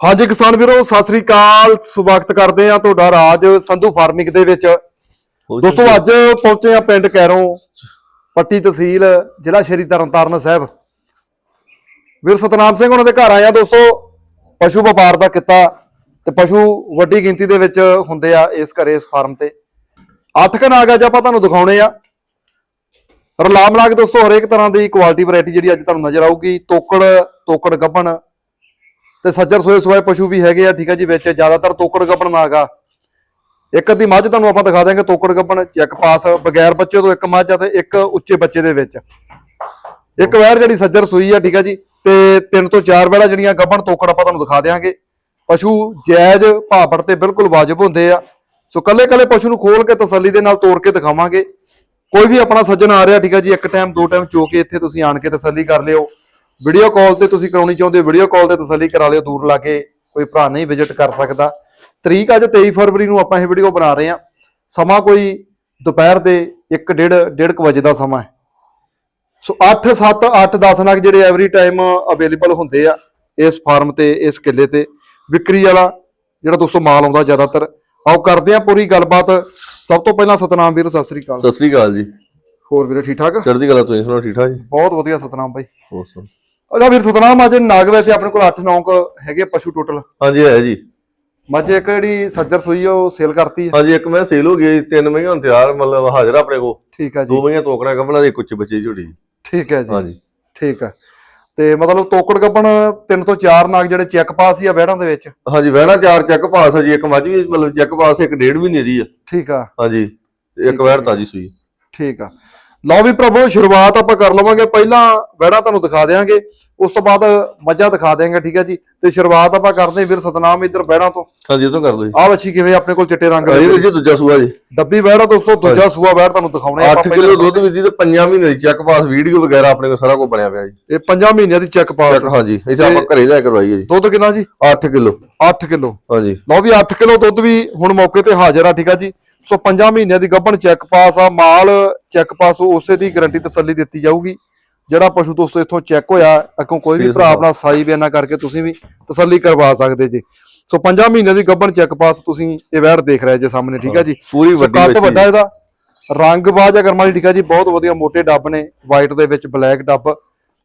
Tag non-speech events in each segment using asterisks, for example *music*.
ਹਾਂਜੀ ਕਿਸਾਨ ਵੀਰੋ ਸਤਿ ਸ੍ਰੀ ਅਕਾਲ। ਸਵਾਗਤ ਕਰਦੇ ਆ ਤੁਹਾਡਾ ਰਾਜ ਸੰਧੂ ਫਾਰਮਿੰਗ ਦੇ ਵਿੱਚ। ਦੋਸਤੋ ਅੱਜ ਪਹੁੰਚੇ ਆ ਪਿੰਡ ਕੈਰੋਂ ਪੱਟੀ ਤਹਿਸੀਲ ਜ਼ਿਲ੍ਹਾ ਸ਼੍ਰੀ ਤਰਨਤਾਰਨ ਸਾਹਿਬ। ਵੀਰ ਸਤਨਾਮ ਸਿੰਘ ਉਹਨਾਂ ਦੇ ਘਰ ਆਏ ਆ ਦੋਸਤੋ। ਪਸ਼ੂ ਵਪਾਰ ਦਾ ਕਿੱਤਾ ਤੇ ਪਸ਼ੂ ਵੱਡੀ ਗਿਣਤੀ ਦੇ ਵਿੱਚ ਹੁੰਦੇ ਆ ਇਸ ਘਰੇ ਇਸ ਫਾਰਮ ਤੇ। ਅੱਠ ਕੁ ਨਾਗ ਅੱਜ ਆਪਾਂ ਤੁਹਾਨੂੰ ਦਿਖਾਉਣੇ ਆ। ਰਲਾਮ ਲਾ ਕੇ ਦੋਸਤੋ ਹਰੇਕ ਤਰ੍ਹਾਂ ਦੀ ਕੁਆਲਿਟੀ ਵੈਰਾਈਟੀ ਜਿਹੜੀ ਅੱਜ ਤੁਹਾਨੂੰ ਨਜ਼ਰ ਆਊਗੀ। ਤੋਕੜ ਤੋਕੜ ਗੱਭਣ ਤੇ ਸੱਜਰ ਸੋਏ ਸੋਏ ਪਸ਼ੂ ਵੀ ਹੈਗੇ ਆ, ਠੀਕ ਆ ਜੀ, ਵਿੱਚ ਜ਼ਿਆਦਾਤਰ ਤੋਕੜ ਗੱਭਣ ਨਾਗਾ ਇੱਕ ਅੱਧੀ ਮੱਝ ਤੁਹਾਨੂੰ ਆਪਾਂ ਦਿਖਾ ਦਿਆਂਗੇ ਤੋਕੜ ਗੱਭਣ ਚੈੱਕ ਪਾਸ ਬਗੈਰ ਬੱਚੇ ਤੋਂ ਇੱਕ ਮੱਝ ਆ ਤੇ ਇੱਕ ਉੱਚੇ ਬੱਚੇ ਦੇ ਵਿੱਚ। ਇੱਕ ਵੈਰ ਜਿਹੜੀ ਸੱਜਰ ਸੂਈ ਆ, ਠੀਕ ਹੈ ਜੀ, ਤੇ ਤਿੰਨ ਤੋਂ ਚਾਰ ਵੈੜਾ ਜਿਹੜੀਆਂ ਗੱਭਣ ਤੋਕੜ ਆਪਾਂ ਤੁਹਾਨੂੰ ਦਿਖਾ ਦਿਆਂਗੇ। ਪਸ਼ੂ ਜਾਇਜ਼ ਭਾਪੜ ਤੇ ਬਿਲਕੁਲ ਵਾਜਬ ਹੁੰਦੇ ਆ। ਸੋ ਕੱਲੇ ਕੱਲੇ ਪਸ਼ੂ ਨੂੰ ਖੋਲ ਕੇ ਤਸੱਲੀ ਦੇ ਨਾਲ ਤੋੜ ਕੇ ਦਿਖਾਵਾਂਗੇ। ਕੋਈ ਵੀ ਆਪਣਾ ਸੱਜਣ ਆ ਰਿਹਾ, ਠੀਕ ਹੈ ਜੀ, ਇੱਕ ਟਾਈਮ ਦੋ ਟਾਈਮ ਚੋ ਕੇ ਇੱਥੇ ਤੁਸੀਂ ਆਣ ਕੇ ਤਸੱਲੀ ਕਰ ਲਿਓ। ਵੀਡੀਓ ਕਾਲ ਤੇ ਤੁਸੀਂ ਕਰਾਉਣੀ ਚਾਹੁੰਦੇ ਹੋ ਵੀਡੀਓ ਕਾਲ ਤੇ ਤਸੱਲੀ ਕਰਾ ਲਿਓ ਦੂਰ ਲਾ ਕੇ ਕੋਈ ਭਰਾ ਨਹੀਂ ਵਿਜ਼ਿਟ ਕਰ ਸਕਦਾ। ਤਰੀਕ ਅੱਜ 23 ਫਰਵਰੀ ਨੂੰ ਆਪਾਂ ਇਹ ਵੀਡੀਓ ਬਣਾ ਰਹੇ ਹਾਂ। ਸਮਾਂ ਕੋਈ ਦੁਪਹਿਰ ਦੇ 1:30 1:30 ਵਜੇ ਦਾ ਸਮਾਂ ਹੈ। ਸੋ 8 7 8 10 ਨਗ ਜਿਹੜੇ ਐਵਰੀ ਟਾਈਮ ਅਵੇਲੇਬਲ ਹੁੰਦੇ ਆ ਇਸ ਫਾਰਮ ਤੇ ਇਸ ਕਿੱਲੇ ਤੇ ਵਿਕਰੀ ਵਾਲਾ ਜਿਹੜਾ ਦੋਸਤੋ ਮਾਲ ਆਉਂਦਾ ਜ਼ਿਆਦਾਤਰ। ਆਓ ਕਰਦੇ ਆ ਪੂਰੀ ਗੱਲਬਾਤ। ਸਭ ਤੋਂ ਪਹਿਲਾਂ ਸਤਨਾਮ ਵੀਰ ਸਤਿ ਸ੍ਰੀ ਅਕਾਲ। ਸਤਿ ਸ੍ਰੀ ਅਕਾਲ ਜੀ। ਹੋਰ ਵੀਰੇ ਠੀਕ ਠਾਕ? ਚੜ੍ਹਦੀ ਕਲਾ ਤੁਸੀਂ ਸੁਣਾਓ ਠੀਕ ਠਾਕ ਜੀ? ਬਹੁਤ ਵਧੀਆ ਸਤਨਾਮ ਬਾਈ। ਹੋਰ ਸੁਣਾਓ। ਅੱਛਾ ਵੀਰ ਸਤਨਾਮ ਅੱਜ ਨਾਗ ਵੈਸੇ ਆਪਣੇ ਕੋਲ 8 9 ਹੈਗੇ ਪਸ਼ੂ ਟੋਟਲ ਹਾਂਜੀ ਹੈ ਜੀ। ਮੱਝ ਇੱਕ ਜਿਹੜੀ ਸੱਜਰ ਸੂਈ ਆ ਉਹ ਸੇਲ ਕਰਤੀ ਹੈ ਹਾਂਜੀ ਇੱਕ ਮੈਂ ਸੇਲ ਹੋ ਗਈ ਤਿੰਨ ਹੁਣ ਤਿਆਰ ਮਤਲਬ ਹਾਜ਼ਰ ਆ ਆਪਣੇ ਕੋ ਠੀਕ ਆ ਦੋ ਜੀ ਤੋਕੜਾ ਕਪੜਾ ਦੇ ਕੁਛ ਬੱਚੇ ਝੋੜੀ। ਜੀ ਠੀਕ ਹੈ ਜੀ। ਹਾਂਜੀ। ਠੀਕ ਆ। ਤੇ ਮਤਲਬ ਤੋਕੜ ਗੱਬਣ ਤਿੰਨ ਤੋਂ ਚਾਰ ਨਾਗ ਜਿਹੜੇ ਚੈੱਕ ਪਾਸ ਹੀ ਆ ਵਹਿੜਾਂ ਦੇ ਵਿੱਚ? ਹਾਂਜੀ ਵਹਿਣਾ ਚਾਰ ਚੈੱਕ ਪਾਸ ਆ ਜੀ ਇੱਕ ਮੱਝ ਵੀ ਮਤਲਬ ਚੈੱਕ ਪਾਸ ਇੱਕ ਡੇਢ ਮਹੀਨੇ ਦੀ ਆ। ਠੀਕ ਆ। ਹਾਂਜੀ ਤੇ ਇੱਕ ਵਹਿੜ ਤਾਜੀ ਸੂਈ। ਠੀਕ ਆ। ਲਓ ਵੀ ਪ੍ਰਭੂ ਸ਼ੁਰੂਆਤ ਆਪਾਂ ਕਰ ਲਵਾਂਗੇ। ਪਹਿਲਾਂ ਵਹਿੜਾਂ ਤੁਹਾਨੂੰ ਦਿਖਾ ਦੇਵਾਂਗੇ ਉਸ ਤੋਂ ਬਾਅਦ ਮੱਝਾਂ ਦਿਖਾ ਦੇਵਾਂਗੇ ਠੀਕ ਹੈ ਜੀ। ਤੇ ਸ਼ੁਰੂਆਤ ਆਪਾਂ ਕਰਦੇ ਵੀਰ ਸਤਨਾਮ ਇੱਧਰ ਵਹਿੜਾਂ ਤੋਂ। ਹਾਂਜੀ ਇਹ ਤੋਂ ਕਰ ਲਓ ਜੀ। ਆਹ ਵੱਛੀ ਕਿਵੇਂ ਆਪਣੇ ਕੋਲ ਚਿੱਟੇ ਰੰਗ ਇਹ ਵੀ ਜੀ ਦੂਜਾ ਸੂਆ ਜੀ। ਡੱਬੀ ਵਹਿੜਾ ਦੋਸਤੋ ਦੂਜਾ ਸੂਆ ਵਹਿੜ ਤੁਹਾਨੂੰ ਦਿਖਾਉਣੇ ਆ 8 ਆਪਾਂ ਕਿਲੋ ਦੁੱਧ ਵੀ ਦੀ ਤੇ 5 ਮਹੀਨੇ ਦੀ ਚੈੱਕ ਪਾਸ ਵੀਡੀਓ ਵਗੈਰਾ ਆਪਣੇ ਕੋਲ ਸਾਰਾ ਕੁਝ ਬਣਿਆ ਪਿਆ ਜੀ। ਇਹ ਪੰਜਾਂ ਮਹੀਨਿਆਂ ਦੀ ਚੈੱਕ ਪਾਸ ਹਾਂਜੀ। ਇੱਥੇ ਆਪਾਂ ਘਰੇ ਲੈ ਕੇ ਕਰਵਾਈ ਹੈ ਜੀ। ਦੁੱਧ ਕਿੰਨਾ ਜੀ? 8 ਕਿਲੋ। 8 ਕਿਲੋ। ਹਾਂਜੀ। ਲਓ ਵੀ 8 ਕਿਲੋ ਦੁੱਧ ਵੀ ਹੁਣ ਮੌਕੇ ਤੇ ਹਾਜ਼ਰ ਆ ਠੀਕ ਆ ਜੀ। ਸੋ ਪੰਜਾਂ ਮਹੀਨਿਆਂ ਦੀ ਗੱਭਣ ਚੈੱਕ ਪਾਸ ਆ ਮਾਲ ਚੈੱਕ ਪਾਸ ਉਸੇ ਦੀ ਗਾਰੰਟੀ ਤਸੱਲੀ ਦਿੱਤੀ ਜਾਊਗੀ। ਜਿਹੜਾ ਪਸ਼ੂ ਦੋਸਤੋ ਇੱਥੋਂ ਚੈੱਕ ਹੋਇਆ ਅੱਗੋਂ ਕੋਈ ਵੀ ਭਰਾ। ਆਪਣਾ ਸਾਈ ਬਿਆਨਾ ਕਰਕੇ ਤੁਸੀਂ ਵੀ ਤਸੱਲੀ ਕਰਵਾ ਸਕਦੇ ਜੀ। ਸੋ ਪੰਜਾਂ ਮਹੀਨਿਆਂ ਦੀ ਗੱਭਣ ਚੈੱਕ ਪਾਸ ਤੁਸੀਂ ਇਹ ਵੈੜ ਦੇਖ ਰਹੇ ਜੇ ਸਾਹਮਣੇ ਠੀਕ ਆ ਜੀ? ਪੂਰੀ ਸੋ ਵੱਡੀ ਕੱਦ ਵੱਡਾ ਇਹਦਾ। ਰੰਗ ਬਾਜ ਅਗਰ ਮਾਲੀ ਠੀਕ ਆ ਜੀ? ਬਹੁਤ ਵਧੀਆ ਮੋਟੇ ਡੱਬ ਨੇ ਵਾਈਟ ਦੇ ਵਿੱਚ ਬਲੈਕ ਡੱਬ।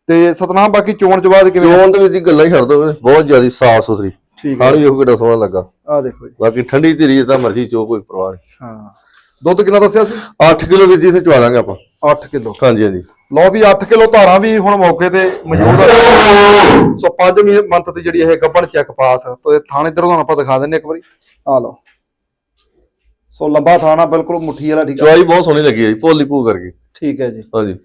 ਤੇ ਸਤਨਾਮ ਬਾਕੀ ਚੋਣ ਜਵਾਦ ਕਿਵੇਂ? ਚੋਣ ਦੇ ਵਿੱਚ ਹੀ ਗੱਲਾਂ ਹੀ ਛੱਡ ਦੋ ਬਹੁਤ ਜ਼ਿਆਦਾ ਸਾਫ਼ ਸੁਥਰੀ। ਠੀਕ ਹੈ ਵੀ ਉਹ ਕਿੱਡਾ ਸੋਹਣਾ ਲੱਗਾ। ਆ ਦੇਖੋ ਜੀ। ਬਾਕੀ ਠੰਡੀ ਧੀਰੀ ਤਾਂ ਮਰਜ਼ੀ ਚੋ ਕੋਈ ਪਰਵਾਹ ਨਹੀਂ। ਹਾਂ। ਦੁੱਧ ਕਿੰਨਾ ਦੱਸਿਆ ਸੀ? 8 ਕਿਲੋ ਵੀਰ ਜੀ ਇੱਥੇ ਚਵਾ ਦਾਂਗੇ ਆਪਾਂ। 8 ਕਿਲੋ। ਹਾਂਜੀ ਹਾਂਜੀ। ਲਓ ਵੀ 8 ਕਿਲੋ ਧਾਰਾਂ ਵੀ ਹੁਣ ਮੌਕੇ ਤੇ ਮੌਜੂਦ ਆ। ਸੋ 5 ਮੰਥ ਦੀ ਜਿਹੜੀ ਇਹ ਗੱਬਣ ਚੈੱਕ ਪਾਸ ਤੇ ਥਾਣੇ ਇਧਰ ਤੁਹਾਨੂੰ ਆਪਾਂ ਦਿਖਾ ਦਿੰਨੇ ਇੱਕ ਵਾਰੀ। ਆ ਲਓ। ਸੋ ਲੰਬਾ ਥਾਣਾ ਬਿਲਕੁਲ ਮੁੱਠੀ ਵਾਲਾ ਠੀਕ ਹੈ ਚਵਾਈ ਬਹੁਤ ਸੋਹਣੀ ਲੱਗੀ ਹੈ ਜੀ ਭੋਲੀ ਭੂ ਕਰਕੇ। ਠੀਕ ਹੈ ਜੀ। ਹਾਂਜੀ।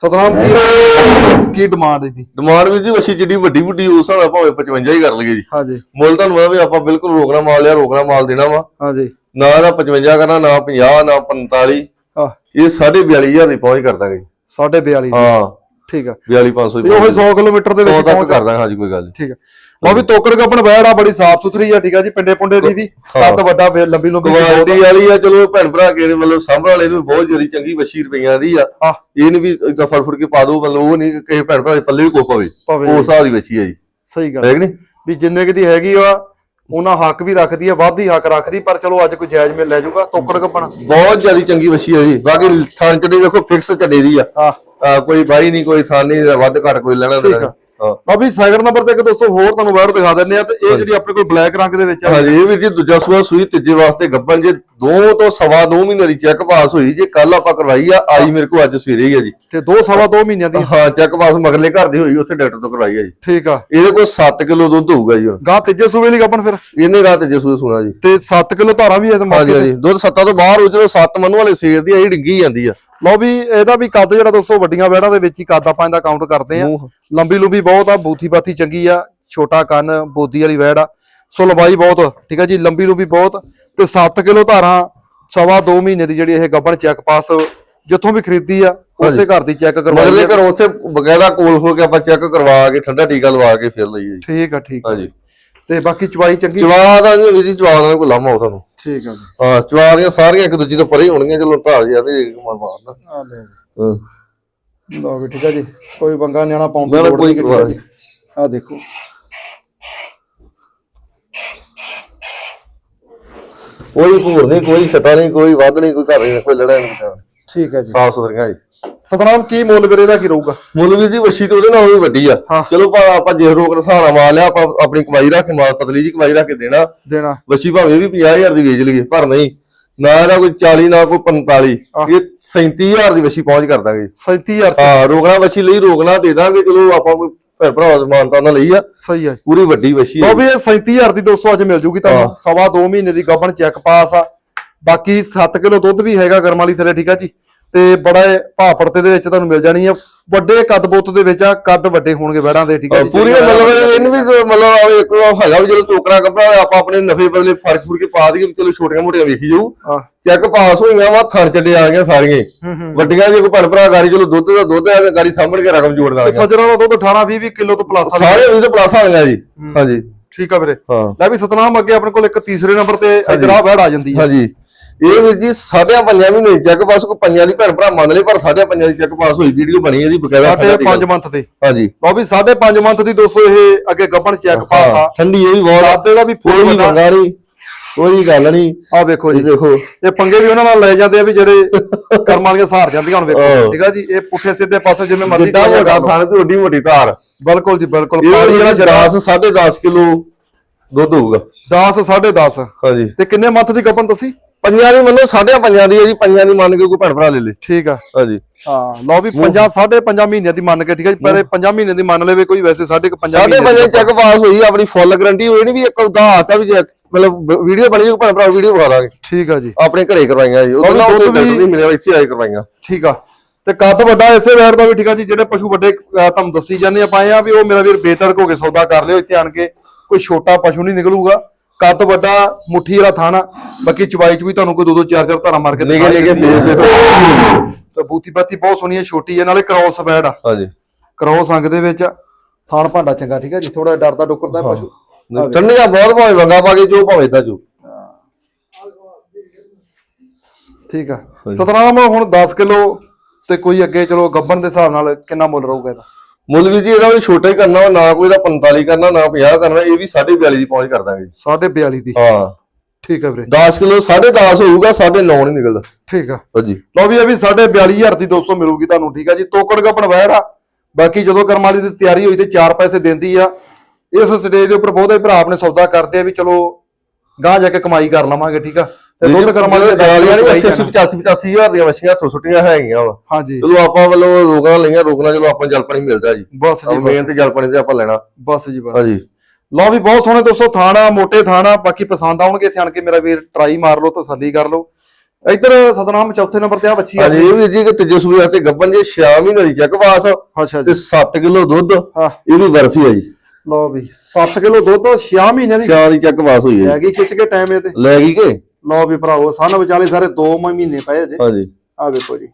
ਸਤਨਾਮ ਕੀ ਕੀ ਡਿਮਾਂਡ ਇਹਦੀ ਡਿਮਾਂਡ ਵੀ ਜੀ ਵਸੀ ਜਿੱਡੀ ਵੱਡੀ ਵੱਡੀ ਉਸ ਨਾਲ ਭਾਵੇਂ 55 ਹੀ ਕਰ ਲਈਏ ਜੀ। ਹਾਂਜੀ ਮੁੱਲ ਤੁਹਾਨੂੰ ਪਤਾ ਵੀ ਆਪਾਂ ਬਿਲਕੁਲ ਰੋਕਣਾ ਮਾਲ ਲਿਆ ਰੋਕਣਾ ਮਾਲ ਦੇਣਾ ਵਾ। ਹਾਂਜੀ ਨਾ ਦਾ 55 ਕਰਨਾ ਨਾ 50 ਨਾ 45 ਹਾਂ ਇਹ 42500 ਦੀ ਪਹੁੰਚ ਕਰ ਦਾਂਗੇ। ਜੀ 42.5 ਹਾਂ। ਠੀਕ ਹੈ 42500 ਇਹ ਉਹ 100 ਕਿਲੋਮੀਟਰ ਦੇ 100 ਵਿੱਚ ਤੱਕ ਪਹੁੰਚ ਕਰ ਦਾਂਗੇ ਹਾਂਜੀ ਕੋਈ ਗੱਲ ਨਹੀਂ। ਠੀਕ ਹੈ ਲਓ ਵੀ ਤੋਕੜ ਗੱਬਣ ਬੈੜ ਆ ਬੜੀ ਸਾਫ਼ ਸੁਥਰੀ ਆ ਠੀਕ ਆ ਜੀ ਪਿੰਡੇ ਪੁੰਡੇ ਦੀ ਵੀ। ਵੱਡਾ ਲੰਬੀ ਕੁਆਲਿਟੀ ਵਾਲੀ ਆ ਚਲੋ ਭੈਣ ਭਰਾ ਕੇ ਮਤਲਬ ਵਾਲੇ ਨੂੰ ਬਹੁਤ ਜਿਹੜੀ ਚੰਗੀ ਵਸ਼ੀ ਰੁਪਈਆਂ ਦੀ ਆ। ਆ। ਇਹਨੂੰ ਵੀ ਫੜ ਫੜ ਕੇ ਪਾ ਦੋ ਮਤਲਬ ਉਹ ਨਹੀਂ ਕਿ ਕਿਸੇ ਭੈਣ ਭਰਾ ਦੇ ਪੱਲੇ ਵੀ ਕੋ ਪਵੇ। ਦੀ ਵਸ਼ੀ ਆ ਜੀ। ਸਹੀ ਗੱਲ। ਹੈ ਕਿ ਨਹੀਂ? ਵੀ ਜਿੰਨੇ ਕੁ ਦੀ ਹੈਗੀ ਆ ਉਹਨਾਂ ਹੱਕ ਵੀ ਰੱਖਦੀ ਆ ਵੱਧ ਹੀ ਹੱਕ ਰੱਖਦੀ ਪਰ ਚਲੋ ਅੱਜ ਕੋਈ ਜਾਇਜ਼ ਮਿਲ ਲੈ ਜਾਊਗਾ ਤੋਕੜ ਗੱਬਣ ਬਹੁਤ ਜ਼ਿਆਦਾ ਚੰਗੀ ਵਸ਼ੀ ਆ ਜੀ। ਬਾਕੀ ਥਾਂ ਚੜੀ ਵੇਖੋ ਫਿਕਸ ਚੱਡੇ ਦੀ ਆ, ਕੋਈ ਬਾਈ ਨਹੀਂ ਕੋਈ ਥਾਂ ਨਹੀਂ ਵੱਧ ਘੱਟ ਕੋਈ ਲੈਣਾ ਦੇਣਾ ਹਾਂ। ਵੀ ਸੈਕਿੰਡ ਨੰਬਰ ਤੇ ਇੱਕ ਦੋਸਤੋ ਹੋਰ ਤੁਹਾਨੂੰ ਵਰਡ ਦਿਖਾ ਦਿੰਨੇ ਆ ਤੇ ਇਹ ਜਿਹੜੀ ਆਪਣੇ ਕੋਲ ਬਲੈਕ ਰੰਗ ਦੇ ਵਿੱਚ ਆ। ਹਾਂਜੀ ਇਹ ਵੀ ਜੀ ਦੂਜਾ ਸੂਆ ਸੂਈ ਤੀਜੇ ਵਾਸਤੇ ਗੱਬਨ ਜੇ ਦੋ ਤੋਂ ਸਵਾ ਦੋ ਮਹੀਨੇ ਦੀ ਚੈੱਕ ਪਾਸ ਹੋਈ ਜੇ ਕੱਲ ਆਪਾਂ ਕਰਵਾਈ ਆ ਆਈ ਮੇਰੇ ਕੋਲ ਅੱਜ ਸਵੇਰੇ ਹੀ ਆ ਜੀ। ਤੇ 2 ਸਵਾ 2 ਮਹੀਨਿਆਂ ਦੀ? ਹਾਂ ਚੈੱਕ ਪਾਸ ਮਗਰਲੇ ਘਰ ਦੀ ਹੋਈ ਉੱਥੇ ਡਾਕਟਰ ਤੋਂ ਕਰਵਾਈ ਆ ਜੀ। ਠੀਕ ਆ। ਇਹਦੇ ਕੋਲ 7 ਕਿਲੋ ਦੁੱਧ ਹੋਊਗਾ ਜੀ ਹੁਣ। ਗਾਂ ਤੀਜੇ ਸੂਬੇ ਲਈ ਗੱਬਣ ਫਿਰ? ਇਹਨੇ ਰਾਤ ਜੇ ਸੂਏ ਸੁਣਾ ਜੀ। ਤੇ 7 ਕਿਲੋ ਧਾਰਾਂ ਵੀ ਇਹ ਤੇ ਹਾਂਜੀ ਮੌਕੇ ਹਾਂਜੀ। ਦੁੱਧ ਸੱਤਾਂ ਤੋਂ ਬਾਹਰ ਹੋ ਜਦੋਂ ਸੱਤ ਮਨੂ ਵਾਲੇ ਸੇਰ ਦੀ ਆ ਇਹ ਡਿੱਗੀ ਜਾਂਦੀ ਆ। ਲਓ ਵੀ ਇਹਦਾ ਵੀ ਕੱਦ ਜਿਹੜਾ ਦੋਸਤੋ ਵੱਡੀਆਂ ਵੈੜਾਂ ਦੇ ਵਿੱਚ ਹੀ ਕੱਦ ਆਪਾਂ ਇਹਦਾ ਕਾਊਂਟ ਕਰਦੇ ਆ ਮੂੰਹ। ਲੰਬੀ ਲੁੰਬੀ ਬਹੁਤ ਆ ਬੂਥੀ ਬਾਥੀ ਚੰਗੀ ਆ ਛੋਟਾ ਕੰਨ ਬੋਦੀ ਵਾਲੀ ਵੈੜ ਆ। ਸੋ ਲੰਬਾਈ ਬਹੁਤ ਠੀਕ ਆ ਜੀ ਲੰਬੀ ਲੁੰਬੀ ਬਹੁਤ। ਤੇ 7 ਕਿਲੋ ਧਾਰਾਂ ਸਵਾ 2 ਮਹੀਨੇ ਦੀ ਜਿਹੜੀ ਇਹ ਗੱਬਣ ਚੈੱਕ ਪਾਸ ਜਿੱਥੋਂ ਵੀ ਖਰੀਦੀ ਆ ਉਸੇ ਘਰ ਦੀ ਚੈੱਕ ਕਰਵਾਈ ਮਗਰਲੇ ਆ। ਘਰੋਂ ਉੱਥੇ ਬਗੈਰਾ ਕੋਲ ਹੋ ਕੇ ਆਪਾਂ ਚੈੱਕ ਕਰਵਾ ਕੇ ਠੰਡਾ ਟੀਕਾ ਲਵਾ ਕੇ ਫਿਰ ਲਈਏ ਜੀ। ਠੀਕ ਆ ਠੀਕ ਆ। ਹਾਂਜੀ। ਤੇ ਬਾਕੀ ਚਵਾਈ ਚੰਗੀ? ਚਵਾ ਦਾ ਜੀ ਜੀ ਚਵਾ ਦਾ ਕੋਈ ਲਾਮਾ ਹੋ ਤੁਹਾਨੂੰ। ਠੀਕ ਆ ਜੀ। ਹਾਂ ਚਵਾਰੀਆਂ ਸਾਰੀਆਂ ਇੱਕ ਦੂਜੀ ਤੋਂ ਪਰੇ ਹੋਣਗੀਆਂ ਚਲੋ ਢਾਲ ਜਾਂਦੇ ਇੱਕ ਮਾਰ ਮਾਰਦਾ ਆ ਲੈ ਹਾਂ। ਲਓ ਵੀ ਠੀਕ ਆ ਜੀ। ਕੋਈ ਬੰਗਾ ਨਿਆਣਾ ਪਾਉਣ ਦੀ ਨਾ, ਨਾ, ਲੋੜ ਕੋਈ ਨਹੀਂ ਪਰਵਾਹ ਨਹੀਂ। ਆ ਦੇਖੋ। ਕੋਈ ਭੂਰ ਨਹੀਂ ਕੋਈ ਛਟਾ ਨਹੀਂ ਕੋਈ ਵੱਧ ਨਹੀਂ ਕੋਈ ਘਰ ਨਹੀਂ ਕੋਈ ਲੜਾ ਨਹੀਂ। ਠੀਕ ਹੈ ਜੀ। ਸਾਫ਼ ਸੁਥਰੀਆਂ ਜੀ। ਸਤਨਾਮ ਕੀ ਮੁੱਲ ਵੀਰੇ ਦਾ ਕੀ ਰਹੂਗਾ? ਮੁੱਲ ਵੀਰ ਜੀ ਵੱਛੀ ਤੇ ਉਹਦੇ ਨਾਲ ਵੀ ਵੱਡੀ ਆ। ਹਾਂ। ਚਲੋ ਭਾ ਆਪਾਂ ਜੇ ਰੋਕ ਰਸਾਣਾ ਮਾਲ ਲਿਆ ਆਪਾਂ ਆਪਣੀ ਕਮਾਈ ਰੱਖ ਕੇ ਮਾਲ ਪਤਲੀ ਜੀ ਕਮਾਈ ਰੱਖ ਕੇ ਦੇਣਾ। ਦੇਣਾ। ਵੱਛੀ ਭਾਵੇਂ ਵੀ 50000 ਦੀ ਵੇਚ ਲਈਏ ਪਰ ਨਹੀਂ। ਨਾ ਇਹਦਾ ਕੋਈ 40 ਨਾ ਕੋਈ 45 ਆਹ। ਇਹ 37000 ਦੀ ਵੱਛੀ ਪਹੁੰਚ ਕਰ ਦਾਂਗੇ। 37000 ਹਾਂ ਰੋਕਣਾ ਵੱਛੀ ਲਈ ਰੋਕਣਾ ਦੇ ਦਾਂਗੇ। ਚਲੋ ਆਪਾਂ ਕੋਈ ਭੈਣ ਭਰਾ ਮਾਨਤਾ ਨਾਲ ਲਈ ਆ। ਸਹੀ ਹੈ ਪੂਰੀ ਵੱਡੀ ਵੱਛੀ ਲੋ ਆ ਵੀ ਇਹ 37000 ਦੀ ਦੋਸਤੋ ਅੱਜ ਮਿਲ ਜੂਗੀ ਤੁਹਾਨੂੰ। ਸਵਾ 2 ਮਹੀਨੇ ਦੀ ਗੱਭਣ ਚੈੱਕ ਪਾਸ ਆ। ਬਾਕੀ 7 ਕਿਲੋ ਦੁੱਧ ਵੀ ਹੈਗਾ ਗਰਮ ਵਾਲੀ ਥੱਲੇ ਠੀਕ ਆ ਜੀ? ਤੇ ਬੜਾ ਭਾਅ ਪੜਤੇ ਦੇ ਵਿੱਚ ਤੁਹਾਨੂੰ ਮਿਲ ਜਾਣੀ ਆ। ਵੱਡੇ ਕੱਦ ਬੁੱਤ ਦੇ ਵਿੱਚ ਆ ਕੱਦ ਵੱਡੇ ਹੋਣਗੇ ਵੜਾਂ ਦੇ ਠੀਕ ਆ ਜੀ? ਪੂਰੀ ਮਤਲਬ ਇਹਨੂੰ ਵੀ ਮਤਲਬ ਇੱਕ ਹੈਗਾ ਵੀ ਜਦੋਂ ਟੋਕਰਾ ਕੱਪੜਾ ਆਪਾਂ ਆਪਣੇ ਨਫੇ ਬਦਲੇ ਫ਼ਰਕ ਫੁਰ ਕੇ ਪਾ ਦਈਏ ਚਲੋ ਛੋਟੀਆਂ ਮੋਟੀਆਂ ਵੇਖੀ ਜਾਊ। ਹਾਂ। ਚੈੱਕ ਪਾਸ ਹੋਈਆਂ ਵਾ ਥਣ ਚੱਡੇ ਆ ਗਈਆਂ ਸਾਰੀਆਂ। ਹੀ। ਹੂੰ। ਹੂੰ ਵੱਡੀਆਂ ਜੇ ਕੋਈ ਭੈਣ ਭਰਾ ਗਾੜੀ ਚਲੋ ਦੁੱਧ ਦਾ ਦੁੱਧ ਆ ਗਾੜੀ ਸਾਹਮਣੇ ਕੇ ਰਕਮ ਜੋੜ ਦਾਂਗੇ ਸਜਣਾ ਦਾ ਦੁੱਧ 18 20 20 ਕਿਲੋ ਤੋਂ ਪਲੱਸ ਆ ਸਾਰੇ ਉਹਦੇ ਪਲੱਸ ਆ ਗਈਆਂ ਜੀ ਹਾਂਜੀ। ਠੀਕ ਆ ਵੀਰੇ। ਹਾਂ। ਲੈ ਵੀ ਸਤਨਾਮ ਅੱਗੇ ਆਪਣੇ ਕੋਲ ਇੱਕ ਤੀਸਰੇ ਨੰਬਰ ਤੇ ਇਧਰ ਆ ਵੜ ਆ ਜਾਂਦੀ ਹੈ। ਹਾਂਜੀ। ਇਹ ਵੀਰ ਜੀ ਸਾਢੇ ਪੰਜਾਂ ਮਹੀਨੇ ਚੈੱਕ ਪਾਸ ਕੋਈ ਪੰਜਾਂ ਦੀ ਭੈਣ ਭਰਾ ਮੰਨ ਲਏ ਪਰ ਸਾਢੇ ਪੰਜਾਂ ਦੀ ਚੈੱਕ ਪਾਸ ਹੋਈ ਵੀਡੀਓ ਬਣੀ ਜੀ ਬਕਾਇਦਾ ਸਾਡੇ 5 ਮੰਥ ਦੇ ਹਾਂਜੀ। ਲਓ ਵੀ 5.5 ਮੰਥ ਦੀ ਦੋਸਤੋ ਇਹ ਅੱਗੇ ਗੱਭਣ ਚੈੱਕ ਪਾਸ ਆ ਠੰਡੀ ਇਹ ਵੀ ਬਹੁਤ ਆ। ਦਾਦੇ ਦਾ ਵੀ ਕੋਈ ਮੰਗਾ ਨਹੀਂ ਕੋਈ ਗੱਲ ਨਹੀਂ। ਆ ਵੇਖੋ ਜੀ। ਦੇਖੋ। ਇਹ ਪੰਗੇ ਵੀ ਉਹਨਾਂ ਨਾਲ ਲੈ ਜਾਂਦੇ ਆ ਵੀ ਜਿਹੜੇ *laughs* ਕਰਮਾਂ ਦੀਆਂ ਸਹਾਰ ਜਾਂਦੀਆਂ ਹੁਣ ਵੇਖੋ। ਠੀਕ ਆ ਜੀ? ਇਹ ਪੁੱਠੇ ਸਿੱਧੇ ਪਾਸੇ ਜਿਵੇਂ ਮਰਜ਼ੀ ਚੱਲਿਆ ਵੱਡਾ। ਥਣ ਤੇ ਓਡੀ ਮੋਟੀ ਧਾਰ। ਬਿਲਕੁਲ ਜੀ ਬਿਲਕੁਲ। ਇਹ ਪਾਣੀ ਜਿਹੜਾ ਜਿਹੜਾ 10 10.5 ਕਿਲੋ ਦੁੱਧ ਹੋਊਗਾ। 10 10.5 ਹਾਂਜੀ। ਤੇ ਕਿੰਨੇ ਮੰਥ ਦੀ ਗੱਭਣ ਤੁਸੀਂ? ਪੰਜਾਂ ਦੀ ਮੰਨੋ ਸਾਢੇ ਪੰਜਾਂ ਦੀ ਹੈ ਜੀ ਪੰਜਾਂ ਦੀ ਮੰਨ ਕੇ ਕੋਈ ਭੈਣ ਭਰਾ ਲੈ ਲੇ। ਠੀਕ ਆ। ਹਾਂਜੀ। ਹਾਂ ਲਓ ਵੀ 5 5.5 ਮਹੀਨਿਆਂ ਦੀ ਮੰਨ ਕੇ ਠੀਕ ਆ ਜੀ ਪਰ 5 ਮਹੀਨੇ ਦੀ ਮੰਨ ਲਵੇ ਕੋਈ ਵੈਸੇ 5.5 ਸਾਢੇ ਪੰਜਾਂ ਚੈੱਕ ਪਾਸ ਹੋਈ ਆਪਣੀ ਫੁੱਲ ਗਾਰੰਟੀ ਹੋਈ ਨਹੀਂ ਵੀ ਇੱਕ ਦਾ ਆਤਾ ਵੀ ਜੇ ਮਤਲਬ ਵੀਡੀਓ ਬਣੀ ਕੋਈ ਭੈਣ ਭਰਾ ਵੀਡੀਓ ਵਿਖਾ ਦਾਂਗੇ। ਠੀਕ ਆ ਜੀ। ਆਪਣੇ ਘਰੇ ਕਰਵਾਈਆਂ ਜੀ ਉਹਦਾ ਦੁੱਧ ਉਹ ਵੀ- ਨਹੀਂ ਮਿਲਿਆ ਇੱਥੇ ਆਏ ਕਰਵਾਈਆਂ। ਠੀਕ ਆ। ਤੇ ਕੱਦ ਵੱਡਾ ਇਸੇ ਵੈਰ ਦਾ ਵੀ ਠੀਕ ਆ ਜੀ ਜਿਹੜੇ ਪਸ਼ੂ ਵੱਡੇ ਤੁਹਾਨੂੰ ਦੱਸੀ ਜਾਂਦੇ ਆਪਾਂ ਇਹ ਆ ਵੀ ਉਹ ਮੇਰਾ ਵੀਰ ਬੇਤਰਕ ਹੋ ਕੇ ਸੌਦਾ ਕਰ ਲਿਓ ਇੱਥੇ ਆਣ ਕੇ ਕੋਈ ਛੋਟਾ ਪਸ਼ੂ ਨਹੀਂ ਨਿਕਲੂਗਾ। ਕੱਦ ਵੱਡਾ ਮੁੱਠੀ ਵਾਲਾ ਥਾਣਾ ਬਾਕੀ ਚਵਾਈ ਚ ਵੀ ਤੁਹਾਨੂੰ ਕੋਈ ਦੋ ਦੋ ਚਾਰ ਚਾਰ ਧਾਰਾ ਮਾਰ ਕੇ ਨਿਗੇ ਨਿਗੇ। ਫੇਸ ਤੇ ਬੂਤੀ ਬਾਤੀ ਬਹੁਤ ਸੋਹਣੀ ਹੈ ਛੋਟੀ ਹੈ ਨਾਲੇ ਕ੍ਰੋਸ ਬੈਡ ਆ। ਹਾਂਜੀ। ਕ੍ਰੋਸ ਅੰਗ ਦੇ ਵਿੱਚ ਥਾਣ ਭਾਂਡਾ ਚੰਗਾ ਠੀਕ ਹੈ ਜੀ? ਥੋੜਾ ਡਰਦਾ ਡੁਕਰਦਾ ਪਸ਼ੂ। ਠੰਡੀਆਂ ਬਹੁਤ ਭਾਵੇਂ ਵੰਗਾ ਪਾ ਕੇ ਜੋ ਭਾਵੇਂ ਤਾਂ ਜੋ। ਠੀਕ ਆ। ਸਤਨਾਮ ਹੁਣ 10 ਕਿਲੋ ਤੇ ਕੋਈ ਅੱਗੇ ਚਲੋ ਗੱਬਨ ਦੇ ਹਿਸਾਬ ਨਾਲ ਕਿੰਨਾ ਮੁੱਲ ਰਹੂਗਾ ਇਹਦਾ? ਮੁੱਲ ਵੀ ਜੀ ਇਹਦਾ ਵੀ ਛੋਟਾ ਹੀ ਕਰਨਾ ਵਾ, ਨਾ ਕੋਈ ਦਾ 45 ਕਰਨਾ ਨਾ 50 ਕਰਨਾ ਇਹ ਵੀ 42 ਦੀ ਪਹੁੰਚ ਕਰ ਦਾਂਗੇ ਜੀ 42.5 ਦੀ? ਹਾਂ। ਠੀਕ ਆ ਵੀਰੇ। 10 ਕਿਲੋ 10.5 ਹੋਊਗਾ 9.5 ਨਹੀਂ ਨਿਕਲਦਾ। ਠੀਕ ਆ। ਹਾਂਜੀ। ਲਓ ਵੀ ਇਹ ਵੀ 42500 ਦੀ ਦੋਸਤੋ ਮਿਲੂਗੀ ਤੁਹਾਨੂੰ ਠੀਕ ਆ ਜੀ। ਤੋਕੜ ਗੱਬਣ ਵੈਰ ਆ। ਬਾਕੀ ਜਦੋਂ ਕਰਮ ਵਾਲੀ ਦੀ ਤਿਆਰੀ ਹੋਈ ਤੇ 4 ਪੈਸੇ ਦਿੰਦੀ ਆ। ਇਸ ਸਟੇਜ ਦੇ ਉੱਪਰ ਬਹੁਤੇ ਭਰਾ ਆਪਣੇ ਸੌਦਾ ਕਰਦੇ ਆ ਵੀ ਚਲੋ ਗਾਂ ਜਾ ਕੇ ਕਮਾਈ ਕਰ ਲਵਾਂਗੇ ਠੀਕ ਆ। ਤੇ ਦੁੱਧ ਕਰਮ ਦੇ ਦਾਲੀਆਂ ਨਹੀਂ 80 85 85000 ਦੀਆਂ ਮੱਛੀਆਂ ਹੱਥੋਂ ਸੁੱਟੀਆਂ ਹੈਗੀਆਂ ਵਾ। ਹਾਂਜੀ। ਚਲੋ ਆਪਾਂ ਵੱਲੋਂ ਰੋਕਣਾ ਲਈਆਂ ਰੋਕਣਾ ਚਲੋ ਆਪਾਂ ਜਲ ਪਾਣੀ ਮਿਲਦਾ ਜੀ। ਬਸ ਜੀ ਮੇਨ ਤੇ ਜਲ ਪਾਣੀ ਤੇ ਆਪਾਂ ਲੈਣਾ। ਬਸ ਜੀ ਬਸ। ਹਾਂਜੀ। ਲਓ ਵੀ ਬਹੁਤ ਸੋਹਣੇ ਦੋਸਤੋ ਥਾਣਾ ਮੋਟੇ ਥਾਣਾ ਬਾਕੀ ਪਸੰਦ ਆਉਣਗੇ ਇੱਥੇ ਆਣ ਕੇ ਮੇਰਾ ਵੀਰ ਟਰਾਈ ਮਾਰ ਲਓ ਤਸੱਲੀ ਕਰ ਲਓ। ਇੱਧਰ ਸਤਨਾਮ ਚੌਥੇ ਨੰਬਰ ਤੇ ਆ ਬੱਚੀ ਆ ਇਹ ਵੀ ਜੀ ਕਿ ਤੀਜੇ ਸੂਬੇ ਵਾਸਤੇ ਗੱਬਨ ਜੇ 6 ਮਹੀਨੇ ਦੀ ਚੱਕ ਪਾਸ ਅੱਛਾ ਤੇ ਜੀ 7 ਕਿਲੋ ਦੁੱਧ ਹਾਂ। ਇਹ ਵੀ ਬਰਫੀ ਹੈ ਜੀ। ਲਓ ਵੀ 7 ਕਿਲੋ ਦੁੱਧ 6 ਮਹੀਨਿਆਂ ਦੀ। ਚਾਰ ਦੀ ਚੱਕ ਪਾਸ ਹੋਈ ਹੈ ਹੈਗੀ ਖਿੱਚ ਕੇ ਟਾਈਮ ਇਹ ਤੇ। ਲੈ ਗਈ ਕਿ? ਲਓ ਵੀ ਭਰਾਵੋ ਸਾਨੂੰ ਵਿਚਾਲੇ ਸਾਰੇ 2 ਮਹੀਨੇ ਪਏ ਹਜੇ। ਹਾਂਜੀ। ਆ ਵੇਖੋ ਜੀ।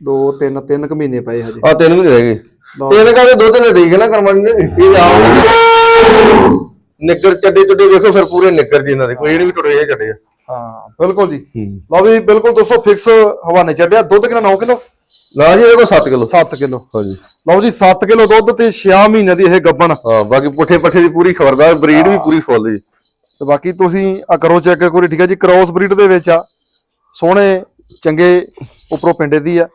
2 3 3 ਕੁ ਮਹੀਨੇ ਪਏ ਹਜੇ। ਆ ਤਿੰਨ ਮਹੀਨੇ ਰਹਿ ਗਏ। ਇਹਨੇ ਕਹਿੰਦੇ ਦੇ ਨਾ ਨੇ। ਇਹ ਨਿੱਕਰ ਚੱਡੇ ਚੱਡੇ ਦੇਖੋ ਫਿਰ ਪੂਰੇ ਨਿੱਕਰ ਜੀ ਇਹਨਾਂ ਦੇ। ਕੋਈ ਇਹ ਵੀ ਟੁੱਟੇ ਚੱਡੇ ਆ। ਹਾਂ ਬਿਲਕੁਲ ਜੀ। ਲਓ ਵੀ ਬਿਲਕੁਲ ਦੋਸਤੋ ਫਿਕਸ ਹਵਾਨੇ ਚੱਡਿਆ ਦੁੱਧ ਕਿੰਨਾ 9 ਕਿਲੋ? ਨਾ ਜੀ ਇਹਦੇ ਕੋਲ 7 ਕਿਲੋ। 7 ਕਿਲੋ। ਹਾਂਜੀ। ਲਓ ਜੀ 7 ਕਿਲੋ ਦੁੱਧ ਤੇ 6 ਮਹੀਨੇ ਦੀ ਇਹ ਗੱਬਣ। ਹਾਂ ਬਾਕੀ ਪੁੱਠੇ ਪੱਠੇ ਦੀ ਪੂਰੀ ਖਬਰਦਾਰ ਬਰੀਡ ਵੀ ਪੂਰੀ ਫੁੱਲ ਜੀ। ਤੇ ਬਾਕੀ ਤੁਸੀਂ ਆ ਕਰੋ ਚੈੱਕ ਕੋਈ ਠੀਕ ਹੈ ਜੀ? ਕ੍ਰੋਸ ਬਰੀਡ ਦੇ ਵਿੱਚ ਆ। ਸੋਹਣੇ ਚੰਗੇ ਉੱਪਰੋਂ ਪਿੰਡੇ ਦੀ ਆ।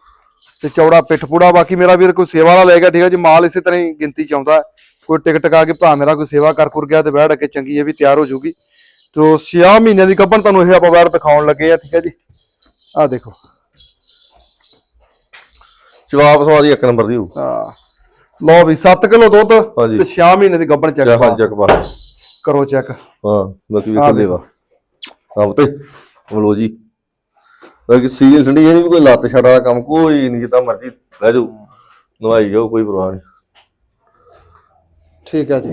ਤੇ ਚੌੜਾ ਪਿੱਠ ਪੂੜਾ ਬਾਕੀ ਮੇਰਾ ਵੀਰ ਕੋਈ ਸੇਵਾ ਵਾਲਾ ਲੈ ਗਿਆ ਠੀਕ ਹੈ ਜੀ? ਮਾਲ ਇਸੇ ਤਰ੍ਹਾਂ ਹੀ ਗਿਣਤੀ ਚ ਆਉਂਦਾ। ਹੈ। ਕੋਈ ਟਿਕਟ ਟਕਾ ਕੇ ਭਰਾ ਮੇਰਾ ਕੋਈ ਸੇਵਾ ਕਰ ਕੁਰ ਗਿਆ ਤੇ ਬੈਠ ਕੇ ਚੰਗੀ ਇਹ ਵੀ ਤਿਆਰ ਹੋ ਜਾਊਗੀ ਤੇ 6 ਮਹੀਨਿਆਂ ਦੀ ਗੱਭਣ ਤੁਹਾਨੂੰ ਇਹ ਆਪਾਂ ਬੈਠ ਦਿਖਾਉਣ ਲੱਗੇ ਆ ਠੀਕ ਹੈ ਜੀ? ਆ ਦੇਖੋ। ਜਵਾਬ ਸਵਾਦੀ ਇੱਕ ਨੰਬਰ ਦੀ ਹੋਊ। ਹਾਂ। ਲਓ ਵੀ 7 ਕਿਲੋ ਦੁੱਧ। ਤੇ 6 ਮਹੀਨੇ ਦੀ ਗੱਭਣ ਚੈੱਕ ਹਾਂ ਚੱਕ ਪਾਸ ਕਰੋ ਚੈੱਕ ਹਾਂ ਬਾਕੀ ਆ ਵੇਖ ਲੈਵਾ ਹਾਂ ਬਤੇ ਬੋਲੋ ਜੀ। ਬਾਕੀ ਸੀਰੀਅਸ ਠੰਡੀ ਇਹ ਵੀ ਕੋਈ ਲੱਤ ਛੜਾ ਦਾ ਕੰਮ ਕੋਈ ਨਹੀਂ ਜਿੱਦਾਂ ਮਰਜ਼ੀ ਬਹਿ ਜਾਓ। ਨਵਾਈ ਜਾਓ ਕੋਈ ਪਰਵਾਹ ਨਹੀਂ ਠੀਕ ਹੈ ਜੀ।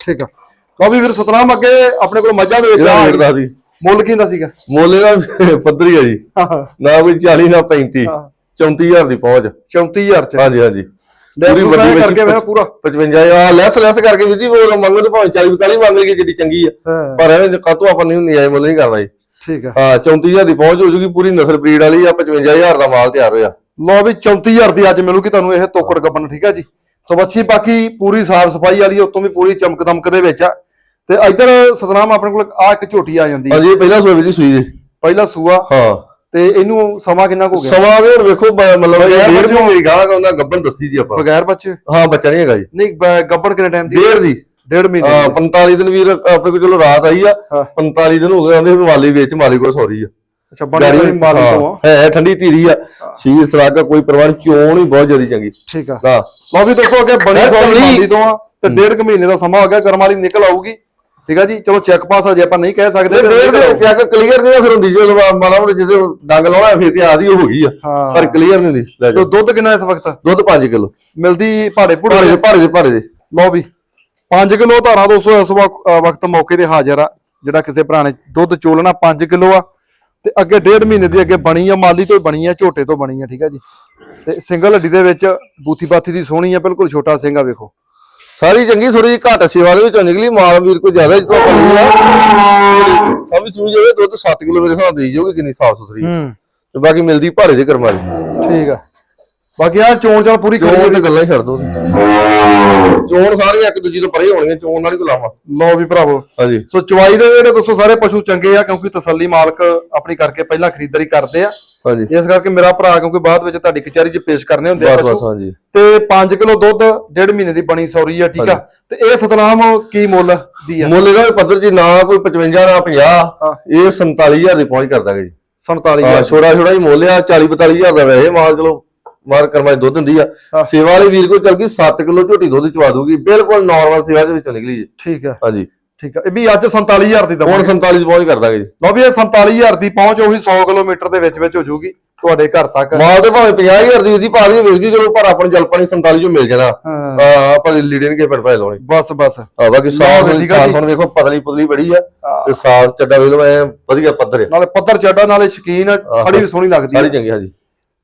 ਠੀਕ ਆ। ਲਓ ਵੀ ਵੀਰ ਸਤਨਾਮ ਅੱਗੇ ਆਪਣੇ ਕੋਲ ਮੱਝਾਂ ਦੇ ਵਿੱਚ ਇਹਦਾ ਆ ਰੇਟ ਦੀ। ਮੁੱਲ ਕੀ ਹੁੰਦਾ ਸੀਗਾ? ਮੁੱਲ ਇਹਦਾ ਪੱਧਰੀ ਆ ਜੀ। ਨਾ ਕੋਈ 40 ਨਾ 35 ਹਾਂ। 34000 ਦੀ ਪਹੁੰਚ। 34000 ਚ। ਹਾਂਜੀ ਹਾਂਜੀ। ਪੂਰੀ ਪੂਰੀ ਵੱਡੀ ਕਰਕੇ ਵਿੱਚ ਮੈਂ ਪੂਰਾ 55 ਆ ਲੈਸ ਲੈਸ ਕਰਕੇ ਵੀ ਜੀ ਉਹ ਮੰਗੋ ਤੇ ਭਾਵੇਂ 40 45 ਮੰਗ ਲਈਏ ਜਿੱਡੀ ਚੰਗੀ ਆ। ਹਾਂ, ਪਰ ਐਵੇਂ ਕਾਤੋਂ ਆਪਾਂ ਨਹੀਂ ਨਿਆਇ ਮੁੱਲ ਨਹੀਂ ਕਰਨਾ ਜੀ। ਠੀਕ ਆ। ਹਾਂ 34000 ਦੀ ਪਹੁੰਚ ਹੋ ਜੂਗੀ ਪੂਰੀ ਨਸਲ ਬਰੀਡ ਵਾਲੀ ਆ 55000 ਦਾ ਮਾਲ ਤਿਆਰ ਹੋਇਆ। ਲਓ ਵੀ 34000 ਦੀ ਅੱਜ ਮਿਲੂਗੀ ਤੁਹਾਨੂੰ ਇਹ ਤੋਕੜ ਗੱਬਨ ਠੀਕ ਆ ਜੀ? ਸੋ ਬੱਚੀ ਬਾਕੀ ਪੂਰੀ ਸਾਫ਼ ਸਫ਼ਾਈ ਵਾਲੀ ਆ, ਉਤੋਂ ਵੀ ਪੂਰੀ ਚਮਕ ਦਮਕ ਦੇ ਵਿੱਚ ਆ। ਤੇ ਇੱਧਰ ਸਤਨਾਮ ਆਪਣੇ ਕੋਲ ਆ ਇੱਕ ਝੋਟੀ ਆ ਜਾਂਦੀ ਆ। ਹਾਂਜੀ ਇਹ ਪਹਿਲਾ ਸੂਏ ਜੀ ਸੂਈ ਜੀ ਪਹਿਲਾ ਸੂਆ। ਹਾਂ। ਤੇ ਇਹਨੂੰ ਸਮਾਂ ਕਿੰਨਾ ਕੁ ਹੋ ਗਿਆ? ਸਮਾਂ ਹੁਣ ਵੇਖੋ ਬ- ਮਤਲਬ ਬਗੈਰ ਡੇਢ ਬੱਚਿਆਂ ਮਹੀਨੇ ਗਾਹ ਉਹਨਾਂ ਗੱਬਨ ਦੱਸੀ ਜੀ ਆਪਾਂ। ਬਗੈਰ ਬੱਚੇ? ਹਾਂ ਬੱਚਾ ਨਹੀਂ ਹੈਗਾ ਜੀ। ਨਹੀਂ ਬ- ਗੱਭਣ ਕਿੰਨੇ ਟਾਈਮ ਦੀ? ਡੇਢ ਦੀ। ਡੇਢ ਮਹੀਨੇ ਹਾਂ ਦੀ। 45 ਦਿਨ ਵੀਰ ਆਪਣੇ ਕੋਲ ਚਲੋ ਰਾਤ ਆਈ ਆ ਹਾਂ। 45 ਦਿਨ ਹੋ ਗਏ ਆਂਦੇ ਮਾਲੀ ਵਿੱਚ ਮਾਲੀ ਕੋਲ ਸੌਰੀ ਆ। ਅੱਛਾ ਬਣੀ ਮਾਲੀ ਤੋਂ। ਆ ਹੈ ਠੰਡੀ ਧੀਰੀ ਆ। ਸੀ ਸਰਾਗਾ ਕੋਈ ਪ੍ਰਵਾਹ ਨਹੀਂ ਚੋਣ ਹੀ ਬਹੁਤ ਜ਼ਿਆਦਾ ਚੰਗੀ। ਠੀਕ ਆ। ਹਾਂ। ਲਓ ਵੀ ਦੋਸਤੋ ਅੱਗੇ ਸੌਰੀ ਕਮਲੀ। ਮਾਲੀ ਤੋਂ ਆ ਤੇ ਡੇਢ ਕੁ ਮਹੀਨੇ ਦਾ ਸਮਾਂ ਹੋ ਗਿਆ ਕਰਮ ਵਾਲੀ ਨਿਕਲ ਆਊਗੀ। ਠੀਕ ਆ ਜੀ? ਚਲੋ ਚੈੱਕ ਪਾਸ ਅਜੇ ਆਪਾਂ ਨਹੀਂ ਕਹਿ ਸਕਦੇ ਫੇਰ ਦੇ ਚੈੱਕ ਕਲੀਅਰ ਨਹੀਂ ਫਿਰ ਹੁੰਦੀ ਜਦੋਂ ਮਾੜਾ ਮੋੜਾ ਜਦੋਂ ਡੰਗ ਲਾਉਣਾ ਫਿਰ ਤੇ ਆਦੀ ਹੋ ਗਈ ਆ। ਪਰ ਕਲੀਅਰ ਨਹੀਂ ਹੁੰਦੀ। ਲੈ ਤੇ ਦੁੱਧ ਕਿੰਨਾ ਇਸ ਵਕਤ? ਦੁੱਧ 5 ਕਿਲੋ। ਮਿਲਦੀ ਭਾੜੇ ਭੁੜੇ ਭਾਰੇ ਦੇ? ਲਓ ਵੀ। 5 ਕਿਲੋ ਧਾਰਾ ਦੋਸਤੋ ਇਸ ਵਕ- ਅ, ਵਕਤ ਮੌਕੇ ਤੇ ਹਾਜ਼ਰ ਆ। ਜਿਹੜਾ ਕਿਸੇ ਭਰਾ ਨੇ ਦੁੱਧ ਚੋਲਣਾ 5 ਕਿਲੋ ਆ। ਤੇ ਅੱਗੇ ਡੇਢ ਮਹੀਨੇ ਦੀ ਅੱਗੇ ਬਣੀ ਆ ਮਾਲੀ ਤੋਂ ਬਣੀ ਆ ਝੋਟੇ ਤੋਂ ਬਣੀ ਆ ਠੀਕ ਆ ਜੀ। ਤੇ ਸਿੰਗਲ ਹੱਡੀ ਦੇ ਵਿੱਚ ਬੂਥੀ ਬਾਥੀ ਦੀ ਸੋਹਣੀ ਆ ਬਿਲਕੁਲ ਛੋਟਾ ਸਿੰਘ ਆ ਵੇਖੋ। ਸਾਰੀ ਚੰਗੀ ਥੋੜੀ ਜਿਹੀ ਘੱਟ ਸੇਵਾ ਦੇ ਵਿੱਚੋਂ ਨਿਕਲੀ ਮਾਲ ਵੀਰ ਕੋ ਜ਼ਿਆਦਾ ਜਿੱਤੋਂ ਪਈ ਆ ਸਮਝ ਚੂਝ ਜਾਵੇ ਦੁੱਧ 7 ਕਿਲੋ ਮੇਰੇ ਹਿਸਾਬ ਦੇਈ ਜਾਊਗੀ ਕਿੰਨੀ ਸਾਫ਼ ਸੁਥਰੀ। ਹੂੰ। ਤੇ ਬਾਕੀ ਮਿਲਦੀ ਭਾਰੇ ਦੇ ਕਰਮਾਂ ਦੀ ਠੀਕ ਆ। ਬਾਕੀ ਆ ਚੋਣ ਚਾਲ ਪੂਰੀ ਕਰੀ ਚੋਣ ਤੇ ਗੱਲਾਂ ਹੀ ਛੱਡ ਦੋ ਚੋਣ ਸਾਰੀਆਂ ਇੱਕ ਦੂਜੀ ਤੋਂ ਪਰੇ ਹੋਣਗੀਆਂ ਚੋਣ ਨਾਲ ਹੀ ਗੁਲਾਮਾ ਲਓ ਵੀ ਭਰਾਵੋ ਹਾਂਜੀ। ਸੋ ਚਵਾਈ ਦੇ ਜਿਹੜੇ ਦੋਸਤੋ ਸਾਰੇ ਪਸ਼ੂ ਚੰਗੇ ਆ ਕਿਉਂਕਿ ਤਸੱਲੀ ਮਾਲਕ ਆਪਣੀ ਕਰਕੇ ਪਹਿਲਾਂ ਖਰੀਦਦਾਰੀ ਕਰਦੇ ਆ। ਹਾਂਜੀ। ਇਸ ਕਰਕੇ ਮੇਰਾ ਭਰਾ ਕਿਉਂਕਿ ਬਾਅਦ ਵਿੱਚ ਤੁਹਾਡੀ ਕਚਹਿਰੀ 'ਚ ਪੇਸ਼ ਕਰਨੇ ਹੁੰਦੇ ਆ ਪਸ਼ੂ। ਹਾਂਜੀ। ਤੇ 5 ਕਿਲੋ ਦੁੱਧ ਡੇਢ ਮਹੀਨੇ ਦੀ ਬਣੀ ਸੌਰੀ ਆ ਠੀਕ ਆ। ਤੇ ਇਹ ਸਤਨਾਮ ਕੀ ਮੁੱਲ ਦੀ ਆ? ਮੁੱਲ ਇਹਦਾ ਪੱਧਰ ਜੀ ਨਾ ਕੋਈ 55 ਨਾ 50 ਹਾਂ। ਇਹ 47000 ਦੀ ਪਹੁੰਚ ਕਰਦਾਗਾ ਜੀ। 47 ਹਾਂ ਛੋੜਾ ਛੋੜਾ ਹੀ ਮੁੱਲ ਆ 40 42000 ਦਾ ਵੈਸੇ ਮਾਲ ਚਲੋ। ਮਾਰ ਕਰਮਾ ਦੁੱਧ ਹੁੰਦੀ ਆ। ਹਾਂ। ਸੇਵਾ ਵਾਲੇ ਵੀਰ ਕੋਲ ਚੱਲ ਗਈ 7 ਕਿਲੋ ਝੋਟੀ ਦੁੱਧ ਚਵਾ ਦੂਗੀ। ਬਿਲਕੁਲ ਨਾਰਮਲ ਸੇਵਾ ਦੇ ਵਿੱਚੋਂ ਨਿਕਲੀ ਜੀ। ਠੀਕ ਆ। ਹਾਂਜੀ। ਠੀਕ ਆ। ਇਹ ਵੀ ਅੱਜ 47000 ਦੀ ਹੁਣ ਦਵਾਂਗੇ 47 ਦੀ ਪਹੁੰਚ ਕਰਦਾਗੇ ਜੀ। ਲਓ ਵੀ ਇਹ 47000 ਦੀ ਪਹੁੰਚ ਉਹੀ 100 ਕਿਲੋਮੀਟਰ ਦੇ ਵਿੱਚ ਵਿੱਚ ਹੋ ਜਾਊਗੀ ਤੁਹਾਡੇ ਘਰ ਤੱਕ। ਮਾਲ ਤੇ ਭਾਵੇਂ 50000 ਦੀ ਉਹਦੀ ਪਾ ਦੀ ਵੇਚ ਗਈ ਚਲੋ ਪਰ ਆਪਣੀ ਜਲਪਣੀ 47 ਚੋਂ ਮਿਲ ਜਾਣਾ। ਹਾਂ। ਹਾਂ ਆਪਾਂ ਲੀੜੇ ਨਹੀਂ ਕੇ ਪਿੰਡ ਭਾਏ ਲਾਉਣੇ। ਬਸ ਬਸ। ਆ ਬਾਕੀ ਸਾਫ਼ ਠੀਕ ਆ ਜੀ। ਹੁਣ ਵੇਖੋ ਪਤਲੀ ਪੁਤਲੀ ਬੜੀ ਆ। ਤੇ ਸਾਫ਼ ਚੱਡਾ ਵੇਖ ਲਓ ਐ ਵਧੀਆ ਪੱਧਰ ਆ। ਨਾਲੇ ਪੱਧਰ ਚੱਡਾ ਨਾਲੇ ਸ਼ਕੀਨ ਖੜੀ ਵੀ ਸੋਹਣੀ ਲੱਗਦੀ ਸਾਰੀ ਹੈ ਚੰਗੀ ਹਾਂਜੀ।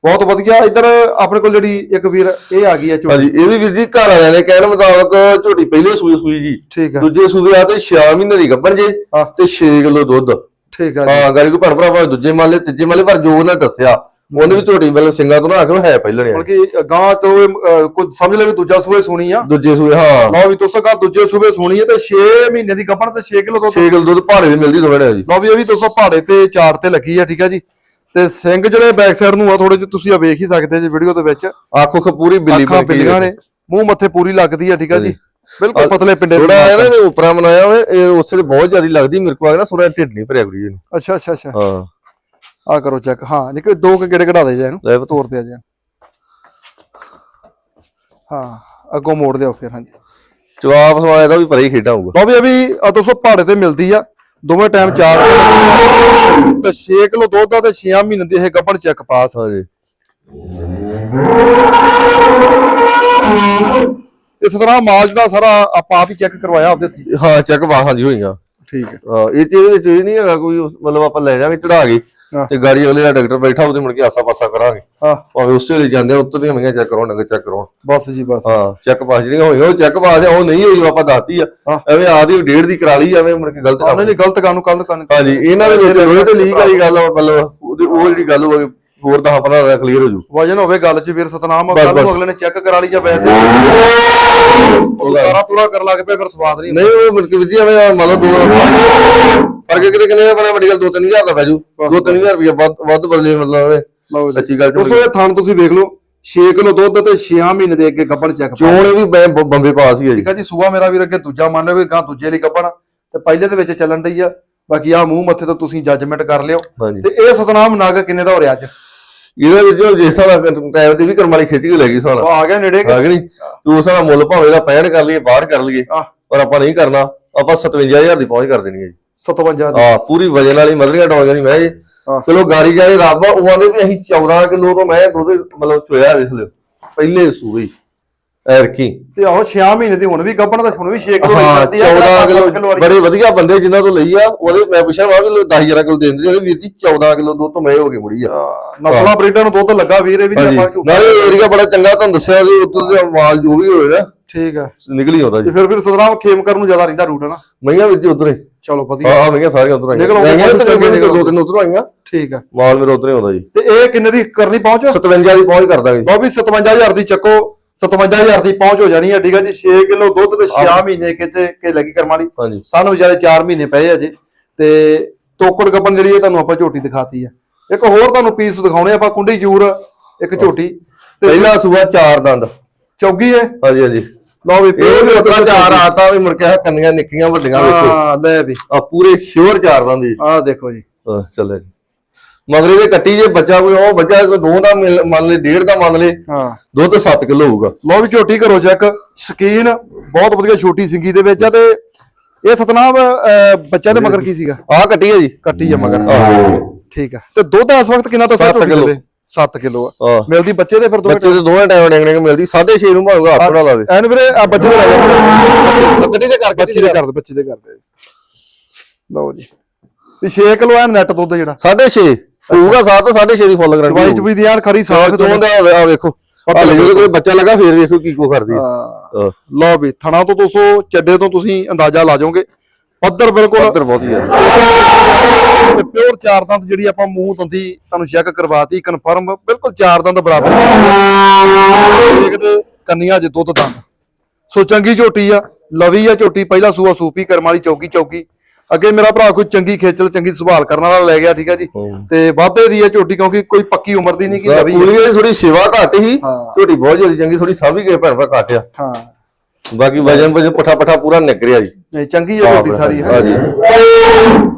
ਬਹੁਤ ਵਧੀਆ। ਇੱਧਰ ਆਪਣੇ ਕੋਲ ਜਿਹੜੀ ਇੱਕ ਵੀਰ ਇਹ ਆ ਗਈ ਆ ਝੋਟੀ। ਹਾਂਜੀ ਇਹ ਵੀ ਵੀਰ ਜੀ ਘਰ ਵਾਲਿਆਂ ਦੇ ਕਹਿਣ ਮੁਤਾਬਕ ਝੋਟੀ ਪਹਿਲੇ ਸੂਈ ਸੂਈ ਜੀ। ਠੀਕ ਆ। ਦੂਜੇ ਸੂਏ ਆ ਤੇ 6 ਮਹੀਨੇ ਦੀ ਗੱਭਣ ਜੇ ਹਾਂ। ਤੇ 6 ਕਿਲੋ ਦੁੱਧ। ਠੀਕ ਆ ਜੀ। ਹਾਂ ਗਾੜੀ ਕੋ ਭੈਣ ਭਰਾ ਭਾਵੇਂ ਦੂਜੇ ਮਾਲੇ ਤੀਜੇ ਮਾਲੇ ਪਰ ਜੋ ਉਹਨੇ ਦੱਸਿਆ ਉਹਨੇ ਵੀ ਝੋਟੀ ਮਤਲਬ ਸਿੰਘਾਂ ਤੋਂ ਨਾ ਆ ਕੇ ਉਹ ਹੈ ਪਹਿਲਾਂ ਨੇ ਕਿ ਗਾਂ ਤੋਂ ਇਹ, ਅਹ, ਕੁਝ ਸਮਝ ਲੈ ਵੀ ਦੂਜਾ ਸੂਏ ਸੋਣੀ ਆ। ਦੂਜੇ ਸੂਏ ਹਾਂ। ਲਓ ਵੀ ਤੁਸੀਂ ਕਹਾ ਦੂਜੇ ਸੂਬੇ ਸੋਣੀ ਹੈ ਤੇ 6 ਮਹੀਨੇ ਦੀ ਗੱਭਣ ਤੇ 6 ਕਿਲੋ ਦੁੱਧ। 6 ਕਿਲੋ ਦੁੱਧ ਭਾਰੇ ਦੀ ਮਿਲਦੀ ਦੋਵੇਂ ਨੇ ਜੀ। ਲਓ ਵੀ ਇਹ ਵੀ ਦੋਸਤੋ ਪਹਾੜੇ ਤੇ ਚਾਰ ਤੇ ਲੱਗੀ ਆ ਠੀਕ ਆ ਜੀ। ਤੇ ਸਿੰਘ ਜਿਹੜੇ ਬੈਕ ਸਾਈਡ ਨੂੰ ਆ ਥੋੜੇ ਜਿਹਾ ਤੁਸੀਂ ਆ ਵੇਖ ਹੀ ਸਕਦੇ ਜੀ ਵੀਡੀਓ ਦੇ ਵਿੱਚ। ਅੱਖ ਉੱਖ ਪੂਰੀ ਬਿੱਲੀ ਅੱਖਾਂ ਬਣ ਕੇ ਬਿੱਲੀਆਂ ਨੇ। ਮੂੰਹ ਮੱਥੇ ਪੂਰੀ ਲੱਗਦੀ ਆ ਠੀਕ ਆ ਜੀ? ਬਿਲਕੁਲ ਪਤਲੇ ਪਿੰਡੇ ਥੋੜਾ ਹੈ ਨਾ ਇਹ ਉਪਰਾ ਬਣਾਇਆ ਹੋਇਆ ਇਹ ਉਸੇ ਬਹੁਤ ਜ਼ਿਆਦਾ ਲੱਗਦੀ ਮੇਰੇ ਕੋਲ ਆ ਨਾ ਥੋੜਾ ਢਿੱਡ ਨਹੀਂ ਭਰਿਆ ਕੁੜੀ ਇਹਨੂੰ ਅੱਛਾ ਅੱਛਾ ਅੱਛਾ। ਹਾਂ। ਆ ਕਰੋ ਚੈੱਕ ਹਾਂ ਨਿਕ ਦੋ ਕੁ ਗੇੜੇ ਕਢਾ ਦੇ ਜਾ ਇਹਨੂੰ ਲੈ ਪੁੱਤ। ਤੋੜ ਦੇ ਆ ਜਾ। ਹਾਂ ਅੱਗੋਂ ਮੋੜ ਦਿਓ ਫਿਰ ਹਾਂਜੀ। ਜਵਾਬ ਸਵਾਇਆ ਦਾ ਵੀ ਪਰੇ ਹੀ ਖੇਡਾਂ ਹੋਊਗਾ। ਲਓ ਵੀ ਇਹ ਵੀ ਆ ਦੋਸਤੋ ਪਹਾੜੇ ਤੇ ਮਿਲਦੀ ਆ। ਦੋਵੇਂ ਟਾਈਮ ਚਾਰ ਤੇ 6 ਕਿਲੋ ਦੁੱਧ ਆ ਤੇ 6 ਮਹੀਨੇ ਦੀ ਇਹ ਗੱਭਣ ਚੈੱਕ ਪਾਸ ਹਾਂਜੀ ਇਸ ਤਰ੍ਹਾਂ ਮਾਲ ਜਿਹੜਾ ਸਾਰਾ ਆਪਾਂ ਆਪ ਹੀ ਚੈੱਕ ਕਰਵਾਇਆ ਆਪਦੇ। ਹਾਂ ਚੈੱਕ ਵਾ ਹਾਂਜੀ ਹੋਈਆਂ ਠੀਕ ਹੈ ਇਹ ਇਹਦੇ ਵਿੱਚ ਇਹ ਨਹੀਂ ਹੈਗਾ ਕੋਈ ਮਤਲਬ ਆਪਾਂ ਲੈ ਜਾਵਾਂਗੇ ਚੜਾ ਕੇ ਹਾਂ। ਤੇ ਗਾੜੀ ਅਗਲੇ ਦਾ ਡਾਕਟਰ ਬੈਠਾ ਉਹਦੇ ਮੁੜ ਕੇ ਆਸਾ ਪਾਸਾ ਕਰਾਂਗੇ। ਹਾਂ। ਭਾਵੇਂ ਉਸੇ ਲਈ ਜਾਂਦੇ ਆ, ਉੱਤੋਂ ਦੀਆਂ ਹੋਈਆਂ ਚੈੱਕ ਕਰਾਉਣ ਨੰਗੇ ਚੈੱਕ ਕਰਾਉਣ। ਬਸ ਜੀ ਬਸ। ਹਾਂ ਚੈੱਕ ਪਾਸ ਜਿਹੜੀਆਂ ਹੋਈਆਂ ਉਹ ਚੈੱਕ ਪਾਸ ਆ ਉਹ ਨਹੀਂ ਹੋਈ ਆਪਾਂ ਦੱਸਤੀ ਆ। ਹਾਂ। ਐਵੇਂ ਆਦੀ ਡੇਢ ਦੀ ਕਰਾ ਲਈ ਐਵੇਂ ਮੁੜ ਕੇ ਗਲਤ ਕੰਮ ਨਹੀਂ ਗਲਤ ਕਾਨੂੰ ਕੱਲ ਕੰਨ। ਹਾਂਜੀ ਇਹਨਾਂ ਦੇ ਵਿੱਚ ਦੋਏ ਤੇ ਲੀਕ ਵਾਲੀ ਗੱਲ ਆ ਮਤਲਬ ਉਹਦੀ ਉਹ ਜਿਹੜੀ ਗੱਲ ਹੋਵੇ ਹੋਰ ਦਾ ਪਤਾ ਦਾ ਕਲੀਅਰ ਹੋ ਜੂ। ਵਜਨ ਹੋਵੇ ਗੱਲ 'ਚ ਵੀਰ ਸਤਨਾਮ ਕੱਲ ਨੂੰ। ਅਗਲੇ ਨੇ ਚੈੱਕ ਕਰਾ ਲਈ ਜਾਂ ਵੈਸੇ। ਉਹ ਸਾਰਾ ਪੂਰਾ ਕਰਨ ਲੱਗ ਪਏ ਫਿਰ ਸਵਾਦ ਨਹੀਂ ਨਹੀਂ ਉਹ ਮੁੜ ਕੇ ਵਿਧੀ ਐਵੇਂ ਮੰਨ ਲਓ ਦੋ ਪਰ ਕਿ ਕਿਤੇ ਕਿੰਨੇ ਦਾ ਬਣਾ ਮੈਡੀਕਲ 2-3000 ਦਾ ਪੈਜੂ 2-3000 ਰੁਪਏ ਵੱਧ ਵੱਧ ਬਦਲੇ ਮਤਲਬ ਜੀ। ਸੱਚੀ ਗੱਲ ਦੋਸਤੋ ਇਹ ਥਣ ਤੁਸੀਂ ਵੇਖ ਲਓ 6 ਕਿਲੋ ਦੁੱਧ ਤੇ 6 ਮਹੀਨੇ ਦੇ ਅੱਗੇ ਗੱਭਣ ਚੈੱਕ ਚੋਣ ਇਹ ਵੀ ਬੰਬੇ ਪਾਸ ਹੀ ਹੈ ਜੀ। ਠੀਕ ਆ ਜੀ ਸੂਆ ਮੇਰਾ ਵੀਰ ਅੱਗੇ ਦੂਜਾ ਮੰਨ ਲਓ ਵੀ ਗਾਂ ਦੂਜੇ ਲਈ ਗੱਭਣ ਤੇ ਪਹਿਲੇ ਦੇ ਵਿੱਚ ਚੱਲਣ ਡਈ ਆ। ਬਾਕੀ ਆ ਮੂੰਹ ਮੱਥੇ ਤੋਂ ਤੁਸੀਂ ਜੱਜਮੈਂਟ ਕਰ ਲਿਓ। ਤੇ ਇਹ ਸਤਨਾਮ ਨਗ ਕਿੰਨੇ ਦਾ ਹੋ ਰਿਹਾ ਅੱਜ? ਇਹਦੇ ਵਿੱਚ ਜਿਸ ਤਰ੍ਹਾਂ ਟਾਈਮ ਤੇ ਵੀ ਕਰਮ ਵਾਲੀ ਕੇ ਲੈ ਗਈ ਸਾਲਾ ਉਹ ਆ ਗਿਆ ਨੇੜੇ ਆ ਨਹੀਂ ਤੂੰ ਉਸ ਦਾ ਮੁੱਲ ਭਾਵੇਂ ਦਾ 65 ਕਰ ਲਈਏ ਬਾਹਰ ਕਰ ਲਈਏ। ਪਰ ਆਪਾਂ ਨਹੀਂ ਕਰਨਾ ਆਪਾਂ 57000 ਦੀ ਪਹੁੰਚ ਕਰ ਦੇਣੀ ਹੈ ਜੀ। 57 ਦੀ। ਆ ਪੂਰੀ ਵਜਨ ਵਾਲੀ ਮਦਰੀਆਂ ਡੋਂਗਾਂ ਦੀ ਮੈਂ ਜੀ। ਹਾਂ। ਚਲੋ ਗਾੜੀ ਜਾਏ ਰੱਬ ਉਹ ਆਂਦੇ ਵੀ ਅਸੀਂ 14 ਕਿਲੋ ਤੋਂ ਮੈਂ ਦੁੱਧ ਮਤਲਬ ਚੋਇਆ ਵੇਖ ਲਿਓ ਪਹਿਲੇ ਸੂਈ ਐਰਕੀ ਤੇ ਆਹੋ 6 ਮਹੀਨੇ ਦੀ ਹੁਣ ਵੀ ਗੱਭਣ ਦਾ ਹੁਣ ਵੀ 6 ਕਿਲੋ ਹਾਂ ਜਾਂਦੀ ਆ 14 ਕਿਲੋ ਬੜੇ ਵਧੀਆ ਬੰਦੇ ਜਿਨ੍ਹਾਂ ਤੋਂ ਲਈ ਆ ਉਹਦੇ ਮੈਂ ਪੁੱਛਿਆ ਵਾ ਕਿ 10 11 ਕਿਲੋ ਦੇਂਦੇ ਉਹਦੇ ਵੀਰ ਜੀ 14 ਕਿਲੋ ਦੁੱਧ ਤੋਂ ਮੈਂ ਹੋ ਗਈ ਮੁੜੀ ਆ। ਨਸਲਾ ਬਰੀਡਾਂ ਨੂੰ ਦੁੱਧ ਲੱਗਾ ਵੀਰ ਇਹ ਵੀ ਹਾਂਜੀ ਨਾਲੇ ਏਰੀਆ ਬੜਾ ਚੰਗਾ ਤੁਹਾਨੂੰ ਦੱਸਿਆ ਸੀ ਉੱਧਰ ਦੇ ਮਾਲ ਜੋ ਵੀ ਹੋਏ ਨਾ ਠੀਕ ਆ। ਨਿਕਲ ਹੀ ਆਉਂਦਾ ਤੇ ਜੀ ਫਿਰ ਫਿਰ ਸਤਨਾਮ ਖੇਮਕਰ ਨੂੰ ਜ਼ਿਆਦਾ ਰਹਿੰਦਾ ਰੂਟ ਹੈ ਨਾ। ਮਈਆਂ ਵਿੱਚ ਉਧਰ ਹੀ। ਚਲੋ ਵਧੀਆ। ਹਾਂ ਮਈਆਂ ਸਾਰੀਆਂ ਉਧਰ ਆਈਆਂ। ਨਿਕਲ ਆਉਂਦੀਆਂ, ਮਈਆਂ ਤਾਂ ਨਿਕਲ ਤਕਰੀਬਨ ਦੋ ਤਿੰਨ ਉਧਰ ਆਈਆਂ। ਠੀਕ ਆ। ਮਾਲ ਮੇਰਾ ਉਧਰ ਹੀ ਆਉਂਦਾ ਜੀ। ਤੇ ਇਹ ਕਿੰਨੇ ਦੀ ਕਰਨੀ ਪਹੁੰਚ? 57 ਦੀ ਪਹੁੰਚ ਕਰ ਦਾਂਗੇ ਵੀ 57000 ਦੀ ਚੱਕੋ। 57000 ਦੀ ਪਹੁੰਚ ਹੋ ਜਾਣੀ ਹੈ ਠੀਕ ਹੈ ਜੀ। 6 ਕਿਲੋ ਦੁੱਧ ਤੇ 6 ਮਹੀਨੇ ਕਿਤੇ ਕਿ ਲੱਗੀ ਕਰਮ ਵਾਲੀ। ਹਾਂਜੀ। ਸਾਨੂੰ ਵਿਚਾਰੇ 4 ਮਹੀਨੇ ਪਏ ਅਜੇ ਤੇ ਤੋਕੜ ਗੱਪਨ ਜਿਹੜੀ ਹੈ ਤੁਹਾਨੂੰ ਆਪਾਂ ਝੋਟੀ ਦਿਖਾਤੀ ਆ। ਇੱਕ ਹੋਰ ਤੁਹਾਨੂੰ ਪੀਸ ਦਿਖਾਉਣੇ ਆਪਾਂ ਕੁੰਡੀ ਜੂਰ ਇੱਕ ਝੋਟੀ। ਤੇ ਪਹਿਲਾ ਸੂਆ ਚਾਰ ਦੰਦ। ਚੌਗੀ ਹੈ? ਹਾਂਜੀ ਹਾਂਜੀ। ਲਓ ਵੀ ਇਹ ਵੀ ਉਤਰਾ ਚਾਰ ਆਤਾ ਵੀ ਮੁੜ ਕੇ ਕੰਨੀਆਂ ਨਿੱਕੀਆਂ ਵੱਡੀਆਂ ਵੇਖੋ। ਹਾਂ ਲੈ ਵੀ। ਆ ਪੂਰੇ ਸ਼ੋਰ ਚਾਰ ਜੀ ਆਹ ਦੇਖੋ ਜੀ। ਆਹ, ਚੱਲੇ ਜੀ। ਮਗਰੇ ਦੇ ਕੱਟੀ ਜੇ ਬੱਚਾ ਕੋਈ ਉਹ ਬੱਚਾ ਕੋਈ ਦੋ ਦਾ ਮਿਲ- ਮੰਨ ਲੈ ਡੇਢ ਦਾ ਮੰਨ ਲੈ ਹਾਂ। ਦੁੱਧ 7 ਕਿਲੋ ਹੋਊਗਾ। ਲਓ ਵੀ ਝੋਟੀ ਕਰੋ ਚੈੱਕ ਸਕੀਨ ਬਹੁਤ ਵਧੀਆ ਛੋਟੀ ਸਿੰਗੀ ਦੇ ਵਿੱਚ ਆ ਤੇ ਇਹ ਸਤਨਾਮ ਅਹ, ਬੱਚਿਆਂ ਦੇ ਮਗਰ ਕੀ ਸੀਗਾ? ਆਹ ਕੱਟੀ ਹੈ ਜੀ। ਕੱਟੀ ਆ ਮਗਰ। ਆਹੋ। ਠੀਕ ਆ। ਤੇ ਦੁੱਧ ਇਸ ਵਕਤ ਕਿੰਨਾ ਦੱਸਿਆ ਸੱਤ ਕਿੱਲੋ। 7 ਕਿਲੋ ਆ। ਮਿਲਦੀ ਬੱਚੇ ਦੇ ਫਿਰ ਦੋ ਬੱਚੇ ਦੇ ਦੋਵੇਂ ਟਾਈਮ ਡੰਗਣੇ ਮਿਲਦੀ 6.5 ਨੂੰ ਭਾਊਗਾ ਹੱਥ ਨਾਲ ਲਾਵੇ ਐਨ ਵੀਰੇ ਆ ਬੱਚੇ ਦੇ ਲੈ ਜਾ ਕੱਟੀ ਦੇ ਕਰ ਬੱਚੇ ਦੇ ਕਰਦੇ ਬੱਚੇ ਦੇ ਕਰਦੇ ਲਓ ਜੀ। ਵੀ 6 ਕਿਲੋ ਐਨ ਨੈਟ ਦੁੱਧ ਜਿਹੜਾ। 6.5 ਹੋਊਗਾ 7 6.5 ਦੀ ਫੁੱਲ ਗਰੰਟੀ ਦਵਾਈ ਚੁਬੀ ਦੀ ਯਾਰ ਖਰੀ ਸਾਫ਼ ਤੋਂ ਦਾ ਆ ਵੇਖੋ। ਆ ਲੈ ਜਦੋਂ ਕੋਈ ਬੱਚਾ ਲੱਗਾ ਫੇਰ ਵੇਖੋ ਕੀ ਕੋ ਕਰਦੀ ਹੈ। ਹਾਂ। ਲਓ ਵੀ ਥਣਾ ਤੋਂ ਦੋਸਤੋ ਚੱਡੇ ਤੋਂ ਤੁਸੀਂ ਅੰਦਾਜ਼ਾ ਲਾ ਜਾਓਗੇ। ਪੱਧਰ ਬਿਲਕੁਲ ਪੱਧਰ ਬਹੁਤ ਹੀ ਹੈ ਤੇ ਪਿਓਰ ਚਾਰ ਦੰਦ ਜਿਹੜੀ ਆਪਾਂ ਮੂੰਹ ਦੰਦੀ ਤੁਹਾਨੂੰ ਚੈੱਕ ਕਰਵਾਤੀ ਕਨਫਰਮ ਬਿਲਕੁਲ ਚਾਰ ਦੰਦ ਬਰਾਬਰ। ਦੇਖਦੇ ਕੰਨੀਆਂ ਜੇ ਦੁੱਧ ਦੰਦ। ਸੋ ਚੰਗੀ ਝੋਟੀ ਆ ਲਵੀ ਆ ਝੋਟੀ ਪਹਿਲਾ ਸੂਆ ਸੂਪੀ ਕਰਮ ਵਾਲੀ ਚੌਕੀ ਚੌਕੀ ਅੱਗੇ ਮੇਰਾ ਭਰਾ ਕੋਈ ਚੰਗੀ ਖੇਚਲ ਚੰਗੀ ਸੰਭਾਲ ਕਰਨ ਵਾਲਾ ਲੈ ਗਿਆ ਠੀਕ ਆ ਜੀ। ਹੂੰ। ਤੇ ਵਾਧੇ ਦੀ ਆ ਝੋਟੀ ਕਿਉਂਕਿ ਕੋਈ ਪੱਕੀ ਉਮਰ ਦੀ ਨਹੀਂ ਕਿ ਲਵੀ ਥੋੜੀ ਸੇਵਾ ਘੱਟ ਹੀ ਹਾਂ। ਝੋਟੀ ਬਹੁਤ ਜ਼ਿਆਦਾ ਚੰਗੀ ਥੋੜੀ ਸਾਹ ਵੀ ਗਏ ਭੈਣ ਭਰਾ ਘੱਟ ਆ। ਹਾਂ। ਬਾਕੀ ਵਜਨ ਵਜਨ ਪਠਾ ਪਠਾ ਪੂਰਾ ਨਿਕ ਰਿਹਾ ਜੀ। ਨਹੀਂ ਚੰਗੀ ਆ ਝੋਟੀ ਸਾਰੀ ਹੈ ਹਾਂਜੀ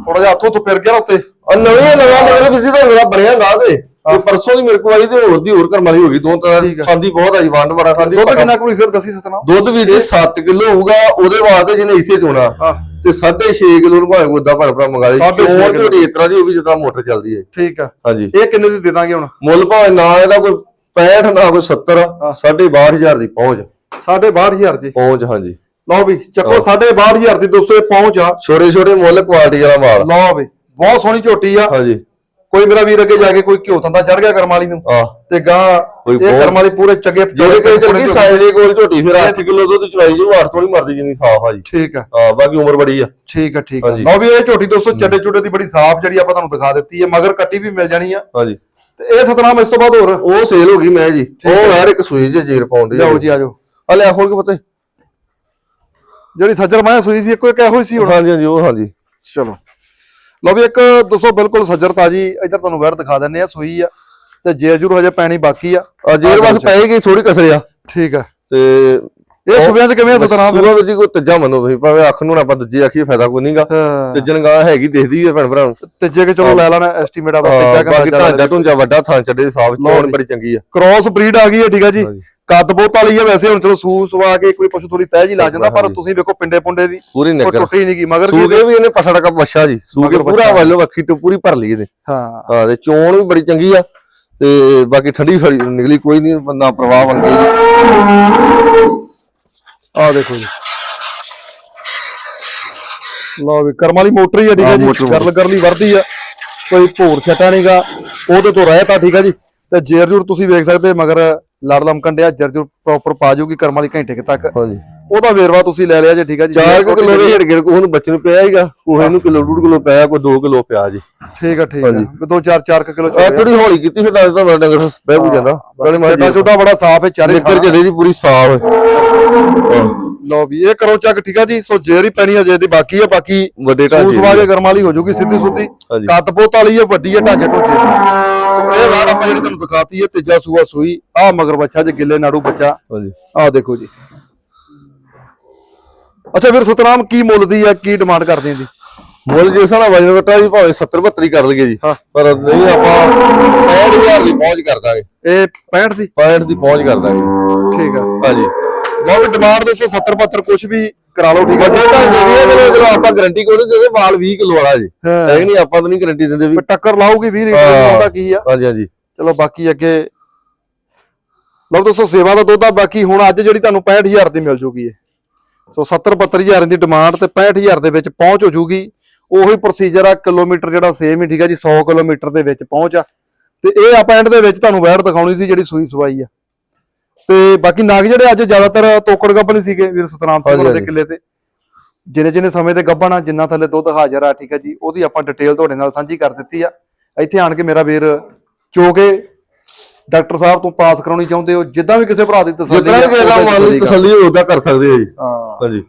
ਥੋੜਾ ਜਿਹਾ ਹੱਥੋਂ ਤੋਂ ਫਿਰ ਗਿਆ ਉੱਤੇ। ਆ ਨਵੀਂ ਨਵਾਂ ਨਵਾਂ ਫਿਰ ਜਿਹਦਾ ਮੇਰਾ ਬਣਿਆ ਗਾ ਤੇ ਤੇ ਪਰਸੋਂ ਦੀ ਮੇਰੇ ਕੋਲ ਆਈ ਤੇ ਹੋਰ ਦੀ ਹੋਰ ਕਰਮ ਵਾਲੀ ਹੋ ਗਈ ਦੋ ਤਰ੍ਹਾਂ ਦੀ। ਖਾਂਦੀ ਬਹੁਤ ਆਈ ਵੰਡ ਬੜਾ ਖਾਂਦੀ ਦੁੱਧ ਕਿੰਨਾ ਕੋਈ ਫਿਰ ਦੱਸੀ ਸਤਨਾ ਦੁੱਧ ਵੀ ਦੇ 7 ਕਿਲੋ ਹੋਊਗਾ ਉਹਦੇ ਵਾਸਤੇ ਜਿਹਨੇ ਇਸੇ ਚੋਣਾ। ਹਾਂ। ਤੇ 6.5 ਕਿਲੋ ਨੂੰ ਭਾਵੇਂ ਉਹਦਾ ਭੜ ਭਰਾ ਮੰਗਾ ਲਈ ਕਿੱਲੋ। ਝੋਟੀ ਇਸ ਤਰ੍ਹਾਂ ਦੀ ਹੋਊਗੀ ਜਿੱਦਾਂ ਮੋਟਰ ਚੱਲਦੀ ਹੈ ਠੀਕ ਆ। ਹਾਂਜੀ ਇਹ ਕਿੰਨੇ ਦੀ ਦੇ ਦਾਂਗੇ ਹੁਣ? ਮੁੱਲ ਭਾਵੇਂ ਨਾ ਇਹਦਾ ਕੋਈ 65 ਨਾ ਕੋਈ 70 62500 ਦੀ ਪਹੁੰਚ। 62000 ਜੀ। ਪਹੁੰਚ ਹਾਂਜੀ। ਲਓ ਵੀ ਚੱਕੋ ਸਾਢੇ 62000 ਦੀ ਦੋਸਤੋ ਇਹ ਪਹੁੰਚ ਆ। ਛੋਟੇ ਛੋਟੇ ਮੁੱਲ ਕੁਆਲਿਟੀ ਵਾਲਾ ਮਾਲ ਲਓ ਵੀ ਬਹੁਤ ਸੋਹਣੀ ਝੋਟੀ ਆ। ਹਾਂਜੀ। ਕੋਈ ਮੇਰਾ ਵੀਰ ਅੱਗੇ ਜਾ ਕੇ ਕੋਈ ਘਿਓ ਥੰਦਾ ਚੜ ਗਿਆ ਕਰਮ ਵਾਲੀ ਨੂੰ। ਤੇ ਗਾਂ ਇਹ ਕਰਮ ਵਾਲੀ ਪੂਰੇ ਚੰਗੇ ਜਿਹੜੇ ਕੋਈ ਚੱਲਦੀ ਸਾਈਲੇ ਕੋਲ ਝੋਟੀ ਫਿਰ 8 ਕਿਲੋ ਦੁੱਧ ਚਵਾਈ ਜੂ 8 ਥੋੜੀ ਮਰਦੀ ਜਿੰਨੀ ਸਾਫ਼ ਆ ਜੀ। ਠੀਕ ਆ। ਹਾਂ ਬਾਕੀ ਉਮਰ ਬੜੀ ਆ। ਠੀਕ ਆ ਠੀਕ ਆ। ਲਓ ਵੀ ਇਹ ਝੋਟੀ ਦੋਸਤੋ ਚੱਡੇ ਚੁੱਡੇ ਦੀ ਬੜੀ ਸਾਫ਼ ਜਿਹੜੀ ਆਪਾਂ ਤੁਹਾਨੂੰ ਦਿਖਾ ਦਿੱਤੀ ਹੈ ਮਗਰ ਕੱਟੀ ਵੀ ਮਿਲ ਜਾਣੀ ਆ। ਹਾਂਜੀ। ਤੇ ਇਹ ਸਤਨਾਮ ਇਸ ਤੋਂ ਬਾਅਦ ਹੋਰ? ਉਹ ਸੇਲ ਹੋ ਗਈ ਮੈਂ ਜੀ। ਉਹ ਯਾਰ ਇੱਕ ਸੂਈ ਜੇ ਜੀਰ ਪਾਉਂਦੀ ਲਿਆਓ ਜੀ। ਆਜੋ ਆ ਲੈ ਹੋਰ ਕੀ ਪਤਾ ਜਿਹੜੀ ਸੱਜਰ ਮਾਇਆ ਸੂਈ ਸੀ ਇੱਕੋ ਇੱਕ ਇਹੋ ਹੀ ਸੀ ਹੁਣ। ਹਾਂਜੀ ਹਾਂਜੀ ਉਹ ਹਾਂਜੀ। ਚਲੋ। ਲਓ ਵੀ ਇੱਕ ਦੋਸਤੋ ਬਿਲਕੁਲ ਸੱਜਰ ਤਾਜੀ ਇੱਧਰ ਤੁਹਾਨੂੰ ਵੈੜ ਦਿਖਾ ਦਿੰਨੇ ਆ ਸੂਈ ਆ ਤੇ ਜੇਜੂਰ ਹਜੇ ਪੈਣੀ ਬਾਕੀ ਆ। ਆ ਜੇਰ ਬਸ ਪੈ ਗਈ ਥੋੜੀ ਕਸਰ ਆ। ਠੀਕ ਆ। ਤੇ ਇਹ ਸੂਬਿਆਂ 'ਚ ਕਿਵੇਂ ਆ ਸਤਨਾਮ ਸੂਆ ਵੀਰ ਜੀ ਕੋਈ ਤੱਜਾ ਮੰਨੋ ਤੁਸੀਂ ਭਾਵੇਂ ਅੱਖ ਨੂੰ ਨਾ ਆਪਾਂ ਦੂਜੀ ਆਖੀਏ ਫਾਇਦਾ ਕੋਈ ਨਹੀਂਗਾ ਤੱਜਣ ਗਾਂ ਹੈਗੀ ਦਿਖਦੀ ਹੈ ਭੈਣ ਭਰਾ ਨੂੰ। ਤੇ ਜੇ ਕਿ ਚਲੋ ਲੈ ਲੈਣਾ ਐਸਟੀਮੇਟ ਆਪਾਂ ਹਾਂ, ਤੀਜਾ ਢਾਂਚਾ ਘੰਟਾ ਢੁੰਚਾ ਵੱਡਾ ਥਾਂ ਛੱਡੇ ਸਾਫ਼ ਚੋਣ। ਬੜੀ ਚੰਗੀ ਆ। ਕ੍ਰਾਸ ਬਰੀਡ ਆ ਗਈ ਹੈ ਠੀਕ ਆ ਜੀ। ਕੱਦ ਬਹੁਤ ਵਾਲੀ ਆ ਵੈਸੇ ਹੁਣ ਚਲੋ ਸੂ ਸਵਾ ਕੇ ਕੋਈ ਪਸ਼ੂ ਥੋੜੀ ਤਹਿ ਜੀ ਲਾ ਜਾਂਦਾ ਪਰ। ਤੁਸੀਂ ਵੇਖੋ ਪਿੰਡੇ ਪੁੰਡੇ ਦੀ ਪੂਰੀ ਨਿਕਰ ਟੁੱਟੀ ਨਹੀਂ ਗਈ ਮਗਰ ਕੀ ਸੂਗੇ ਵੀ ਇਹਨੇ ਪਠੜਾ ਕਾ ਬੱਛਾ ਜੀ। ਸੂਗੇ ਪੂਰਾ ਵੱਛਾ। ਵੱਲੋਂ ਅੱਖੀ ਤੋਂ ਪੂਰੀ ਭਰ ਲਈ ਇਹਨੇ ਹਾਂ। ਹਾਂ ਤੇ ਚੋਣ ਵੀ ਬੜੀ ਚੰਗੀ ਆ ਤੇ ਬਾਕੀ ਠੰਡੀ ਫੜੀ ਨਿਕਲੀ ਕੋਈ ਨਹੀਂ ਬੰਦਾ ਪ੍ਰਵਾਹ ਗਈ ਆ ਦੇਖੋ ਜੀ। ਲਓ ਵੀ ਕਰਮ ਵਾਲੀ ਮੋਟਰ ਹੀ ਆ ਠੀਕ ਹਾਂ, ਜੀ। ਗਰਲ ਗਰਲੀ ਵਰਦੀ ਆ ਕੋਈ ਭੋਰ ਛਟਾ ਨਹੀਂਗਾ ਉਹਦੇ ਤੋਂ ਰਹਿਤਾ ਠੀਕ ਆ ਜੀ। ਤੇ ਜੇਰ ਜੂਰ ਤੁਸੀਂ ਵੇਖ ਸਕਦੇ ਮਗਰ ਲੜ ਲਮਕਣ ਡਿਆ ਜਰ ਜੂਰ ਪ੍ਰੋਪਰ ਪਾ ਜਾਊਗੀ ਕਰਮ ਵਾਲੀ ਘੰਟੇ ਕੁ ਤੱਕ। ਹਾਂਜੀ। ਉਹਦਾ ਵੇਰਵਾ ਤੁਸੀਂ ਲੈ ਲਿਆ ਜੀ ਠੀਕ ਆ ਜੀ। 4 ਕਿਲੋ ਦੇ ਢੇੜ ਕੋ ਹੁਣ ਬੱਚੇ ਨੂੰ ਪਿਆ ਹੀਗਾ ਕੋਹੇ ਨੂੰ ਕਿਲੋ ਡੂਢ ਕਿਲੋ ਪਿਆ ਕੋਈ 2 ਕਿਲੋ ਪਿਆ ਜੀ। ਠੀਕ ਆ ਠੀਕ ਆ। ਦੋ ਚਾਰ ਚਾਰ ਕਿਲੋ ਆ ਥੋੜੀ ਹੌਲੀ ਕੀਤੀ ਫਿਰ ਤਾਂ ਤਾਂ ਡੰਗਰ ਬਹਿ ਬੂ ਜਾਂਦਾ। ਨਾਲੇ ਮਾਰ ਛੋਟਾ ਛੋਟਾ ਬੜਾ ਸਾਫ਼ ਹੈ ਚਾਰੇ ਨਿੱਕਰ ਜੜੇ ਦੀ ਪੂਰੀ ਸਾਫ਼ ਲਓ ਵੀ ਇਹ ਕਰੋ ਚੱਕ ਠੀਕ ਆ ਜੀ। ਸੋ ਜੇਰ ਹੀ ਪੈਣੀ ਆ ਜੇ ਦੀ ਬਾਕੀ ਆ ਬਾਕੀ ਵੱਡੇ ਢਾਂਚੇ ਗਰਮ ਵਾਲੀ ਹੋ ਜਾਊਗੀ ਸਿੱਧੀ ਸੁੱਧੀ। ਕੱਦ ਪੋਤ ਵਾਲੀ ਆ ਵੱਡੀ ਆ ਢਾਂਚੇ ਢੋਚੇ ਦੀ। ਇਹ ਵਾਰ ਆਪਾਂ ਜਿਹੜੀ ਤੁਹਾਨੂੰ ਦਿਖਾਤੀ ਹੈ ਤੀਜਾ ਸੂਆ ਸੂਈ ਆ ਮਗਰ ਬੱਚਾ ਜੇ ਗਿੱਲੇ ਨਾੜੂ ਬੱਚਾ। ਹਾਂਜੀ ਆ ਦੇਖੋ ਜੀ। ਅੱਛਾ ਫਿਰ ਸਤਨਾਮ ਕੀ ਮੁੱਲ ਦੀ ਆ ਕੀ ਡਿਮਾਂਡ ਕਰਦੇ ਆਂ ਜੀ? ਮੁੱਲ ਜਿਸ ਨਾਲ ਵਜਨ ਵਟਾ ਜੀ ਭਾਵੇਂ 70 72 ਕਰ ਲਈਏ ਜੀ। ਪਰ ਨਹੀਂ ਆਪਾਂ 65000 ਦੀ ਪਹੁੰਚ ਕਰ ਦਾਂਗੇ। ਇਹ 65 ਦੀ? 65 ਦੀ ਪਹੁੰਚ ਕਰ ਦਾਂਗੇ। ਠੀਕ ਆ। ਹਾਂਜੀ ਲਓ ਵੀ ਡਿਮਾਂਡ ਦੋਸਤੋ 70 72 ਕੁਝ ਵੀ ਕਰਾ ਲਓ ਠੀਕ ਆ। ਢਾਂਚੇ ਦੀ ਇਹ ਜਦੋਂ ਜਦੋਂ ਆਪਾਂ ਗਾਰੰਟੀ ਕੋਈ ਨਹੀਂ ਦਿੰਦੇ ਵਾਲ 20 ਕਿਲੋ ਵਾਲਾ ਜੀ। ਹਾਂ। ਨਹੀਂ ਆਪਾਂ ਤਾਂ ਨਹੀਂ ਗਾਰੰਟੀ ਦਿੰਦੇ ਵੀ। ਟੱਕਰ ਲਾਊਗੀ 20 ਲੀਟਰ। ਆਉਂਦਾ ਕੀ ਆ? ਹਾਂਜੀ ਹਾਂਜੀ। ਚਲੋ ਬਾਕੀ ਅੱਗੇ। ਲਓ ਦੋਸਤੋ ਸੇਵਾ ਦਾ ਦੁੱਧ ਆ ਬਾਕੀ ਹੁਣ ਅੱਜ ਜਿਹੜੀ ਤੁਹਾਨੂੰ 65000 ਦੀ ਮਿਲ ਜੂਗੀ ਸੋ 70 72000 ਦੀ ਡਿਮਾਂਡ ਤੇ 65000 ਦੇ ਵਿੱਚ ਪਹੁੰਚ ਹੋ ਜੂਗੀ। ਉਹੀ ਪ੍ਰੋਸੀਜਰ ਆ ਕਿਲੋਮੀਟਰ ਜਿਹੜਾ ਸੇਮ ਹੀ ਠੀਕ ਆ ਜੀ 100 ਕਿਲੋਮੀਟਰ ਦੇ ਵਿੱਚ ਪਹੁੰਚ ਆ। ਤੇ ਇਹ ਆਪਾਂ ਐਂਡ ਦੇ ਵਿੱਚ ਤੁਹਾਨੂੰ ਵੈੜ ਦਿਖਾਉਣੀ ਸੀ ਜਿਹੜੀ ਸੂਈ ਸਵਾਈ ਆ। ਤੇ ਬਾਕੀ ਨਾਗ ਜਿਹੜੇ ਅੱਜ ਜ਼ਿਆਦਾਤਰ ਤੋਕੜ ਗੱਬਨ ਸੀਗੇ ਵੀਰ ਸਤਨਾਮ ਸਿੰਘ ਦੇ। ਕਿੱਲੇ ਤੇ। ਜਿੰਨੇ ਜਿੰਨੇ ਸਮੇਂ ਤੇ ਗੱਬਣ ਆ ਜਿੰਨਾ ਥੱਲੇ ਦੁੱਧ ਹਾਜ਼ਰ ਆ ਠੀਕ ਆ ਜੀ ਉਹਦੀ ਆਪਾਂ ਡਿਟੇਲ ਤੁਹਾਡੇ ਨਾਲ ਸਾਂਝੀ ਕਰ ਦਿੱਤੀ ਆ। ਇੱਥੇ ਆਣ ਕੇ ਮੇਰਾ ਵੀਰ ਚੋ ਕੇ ਡਾਕਟਰ ਸਾਹਿਬ ਤੋਂ ਪਾਸ ਕਰਾਉਣੀ ਚਾਹੁੰਦੇ ਹੋ ਜਿੱਦਾਂ ਵੀ ਕਿਸੇ ਭਰਾ ਦੀ ਤਸੱਲੀ ਜਿੱਦਾਂ ਵੀ ਕਿਸੇ ਦਾ ਮੰਨ ਲਈ ਤਸੱਲੀ ਉਹਦਾ ਕਰ ਸਕਦੇ ਆ ਜੀ। ਹਾਂ। ਹਾਂਜੀ।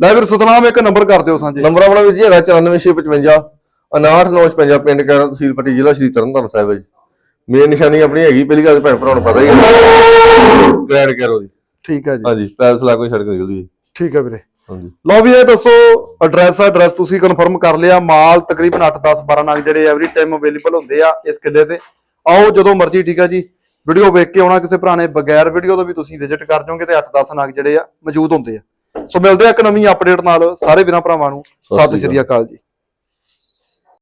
ਲੈ ਵੀਰ ਸਤਨਾਮ ਇੱਕ ਨੰਬਰ ਕਰ ਦਿਓ ਸਾਂਝੇ। ਨੰਬਰ ਆਪਣਾ ਵੀ ਜੀ ਹੈਗਾ 94655 59955 ਪਿੰਡ ਕੈਰੋਂ ਤਹਿਸੀਲ ਪੱਟੀ ਜ਼ਿਲ੍ਹਾ ਸ਼੍ਰੀ ਤਰਨਤਾਰਨ ਸਾਹਿਬ ਹੈ ਜੀ। ਮੇਨ ਨਿਸ਼ਾਨੀ ਆਪਣੀ ਹੈਗੀ ਪਹਿਲੀ ਗੱਲ ਭੈਣ ਭਰਾਵਾਂ ਨੂੰ ਪਤਾ ਹੀ ਹੈ। ਗ੍ਰੈਂਡ ਕੈਰੋ ਦੀ ਠੀਕ ਹੈ ਜੀ। ਹਾਂਜੀ ਪੈਲਸ ਲਾ ਕੋਈ ਸੜਕ ਨਿਕਲਦੀ ਹੈ। ਠੀਕ ਹੈ ਵੀਰੇ। ਹਾਂਜੀ। ਲਓ ਵੀ ਇਹ ਦੱਸੋ ਐਡਰੈਸ ਐਡਰੈਸ ਤੁਸੀਂ ਕਨਫਰਮ ਕਰ ਲਿਆ ਮਾਲ ਤਕਰੀਬਨ 8 10 12 ਨਗ ਜਿਹੜੇ ਐਵਰੀ ਟਾਈਮ ਅਵੇਲੇਬਲ ਹੁੰਦੇ ਆ ਇਸ ਕਿੱਲੇ ਤੇ। ਆਓ ਜਦੋਂ ਮਰਜ਼ੀ ਠੀਕ ਆ ਜੀ। ਵੀਡੀਓ ਵੇਖ ਕੇ ਆਉਣਾ ਕਿਸੇ ਭਰਾ ਨੇ ਬਗੈਰ ਵੀਡੀਓ ਤੋਂ ਵੀ ਤੁਸੀਂ ਵਿਜ਼ਿਟ ਕਰ ਜਾਓਗੇ ਤੇ 8 10 ਨਗ ਜਿਹੜੇ ਆ ਮੌਜੂਦ ਹੁੰਦੇ ਆ। ਸੋ ਮਿਲਦੇ ਆ ਇੱਕ ਨਵੀਂ ਅਪਡੇਟ ਨਾਲ ਸਾਰੇ ਵੀਰਾਂ ਭਰਾਵਾਂ ਨੂੰ। ਸਤਿ ਸ਼੍ਰੀ ਅਕਾਲ ਜੀ।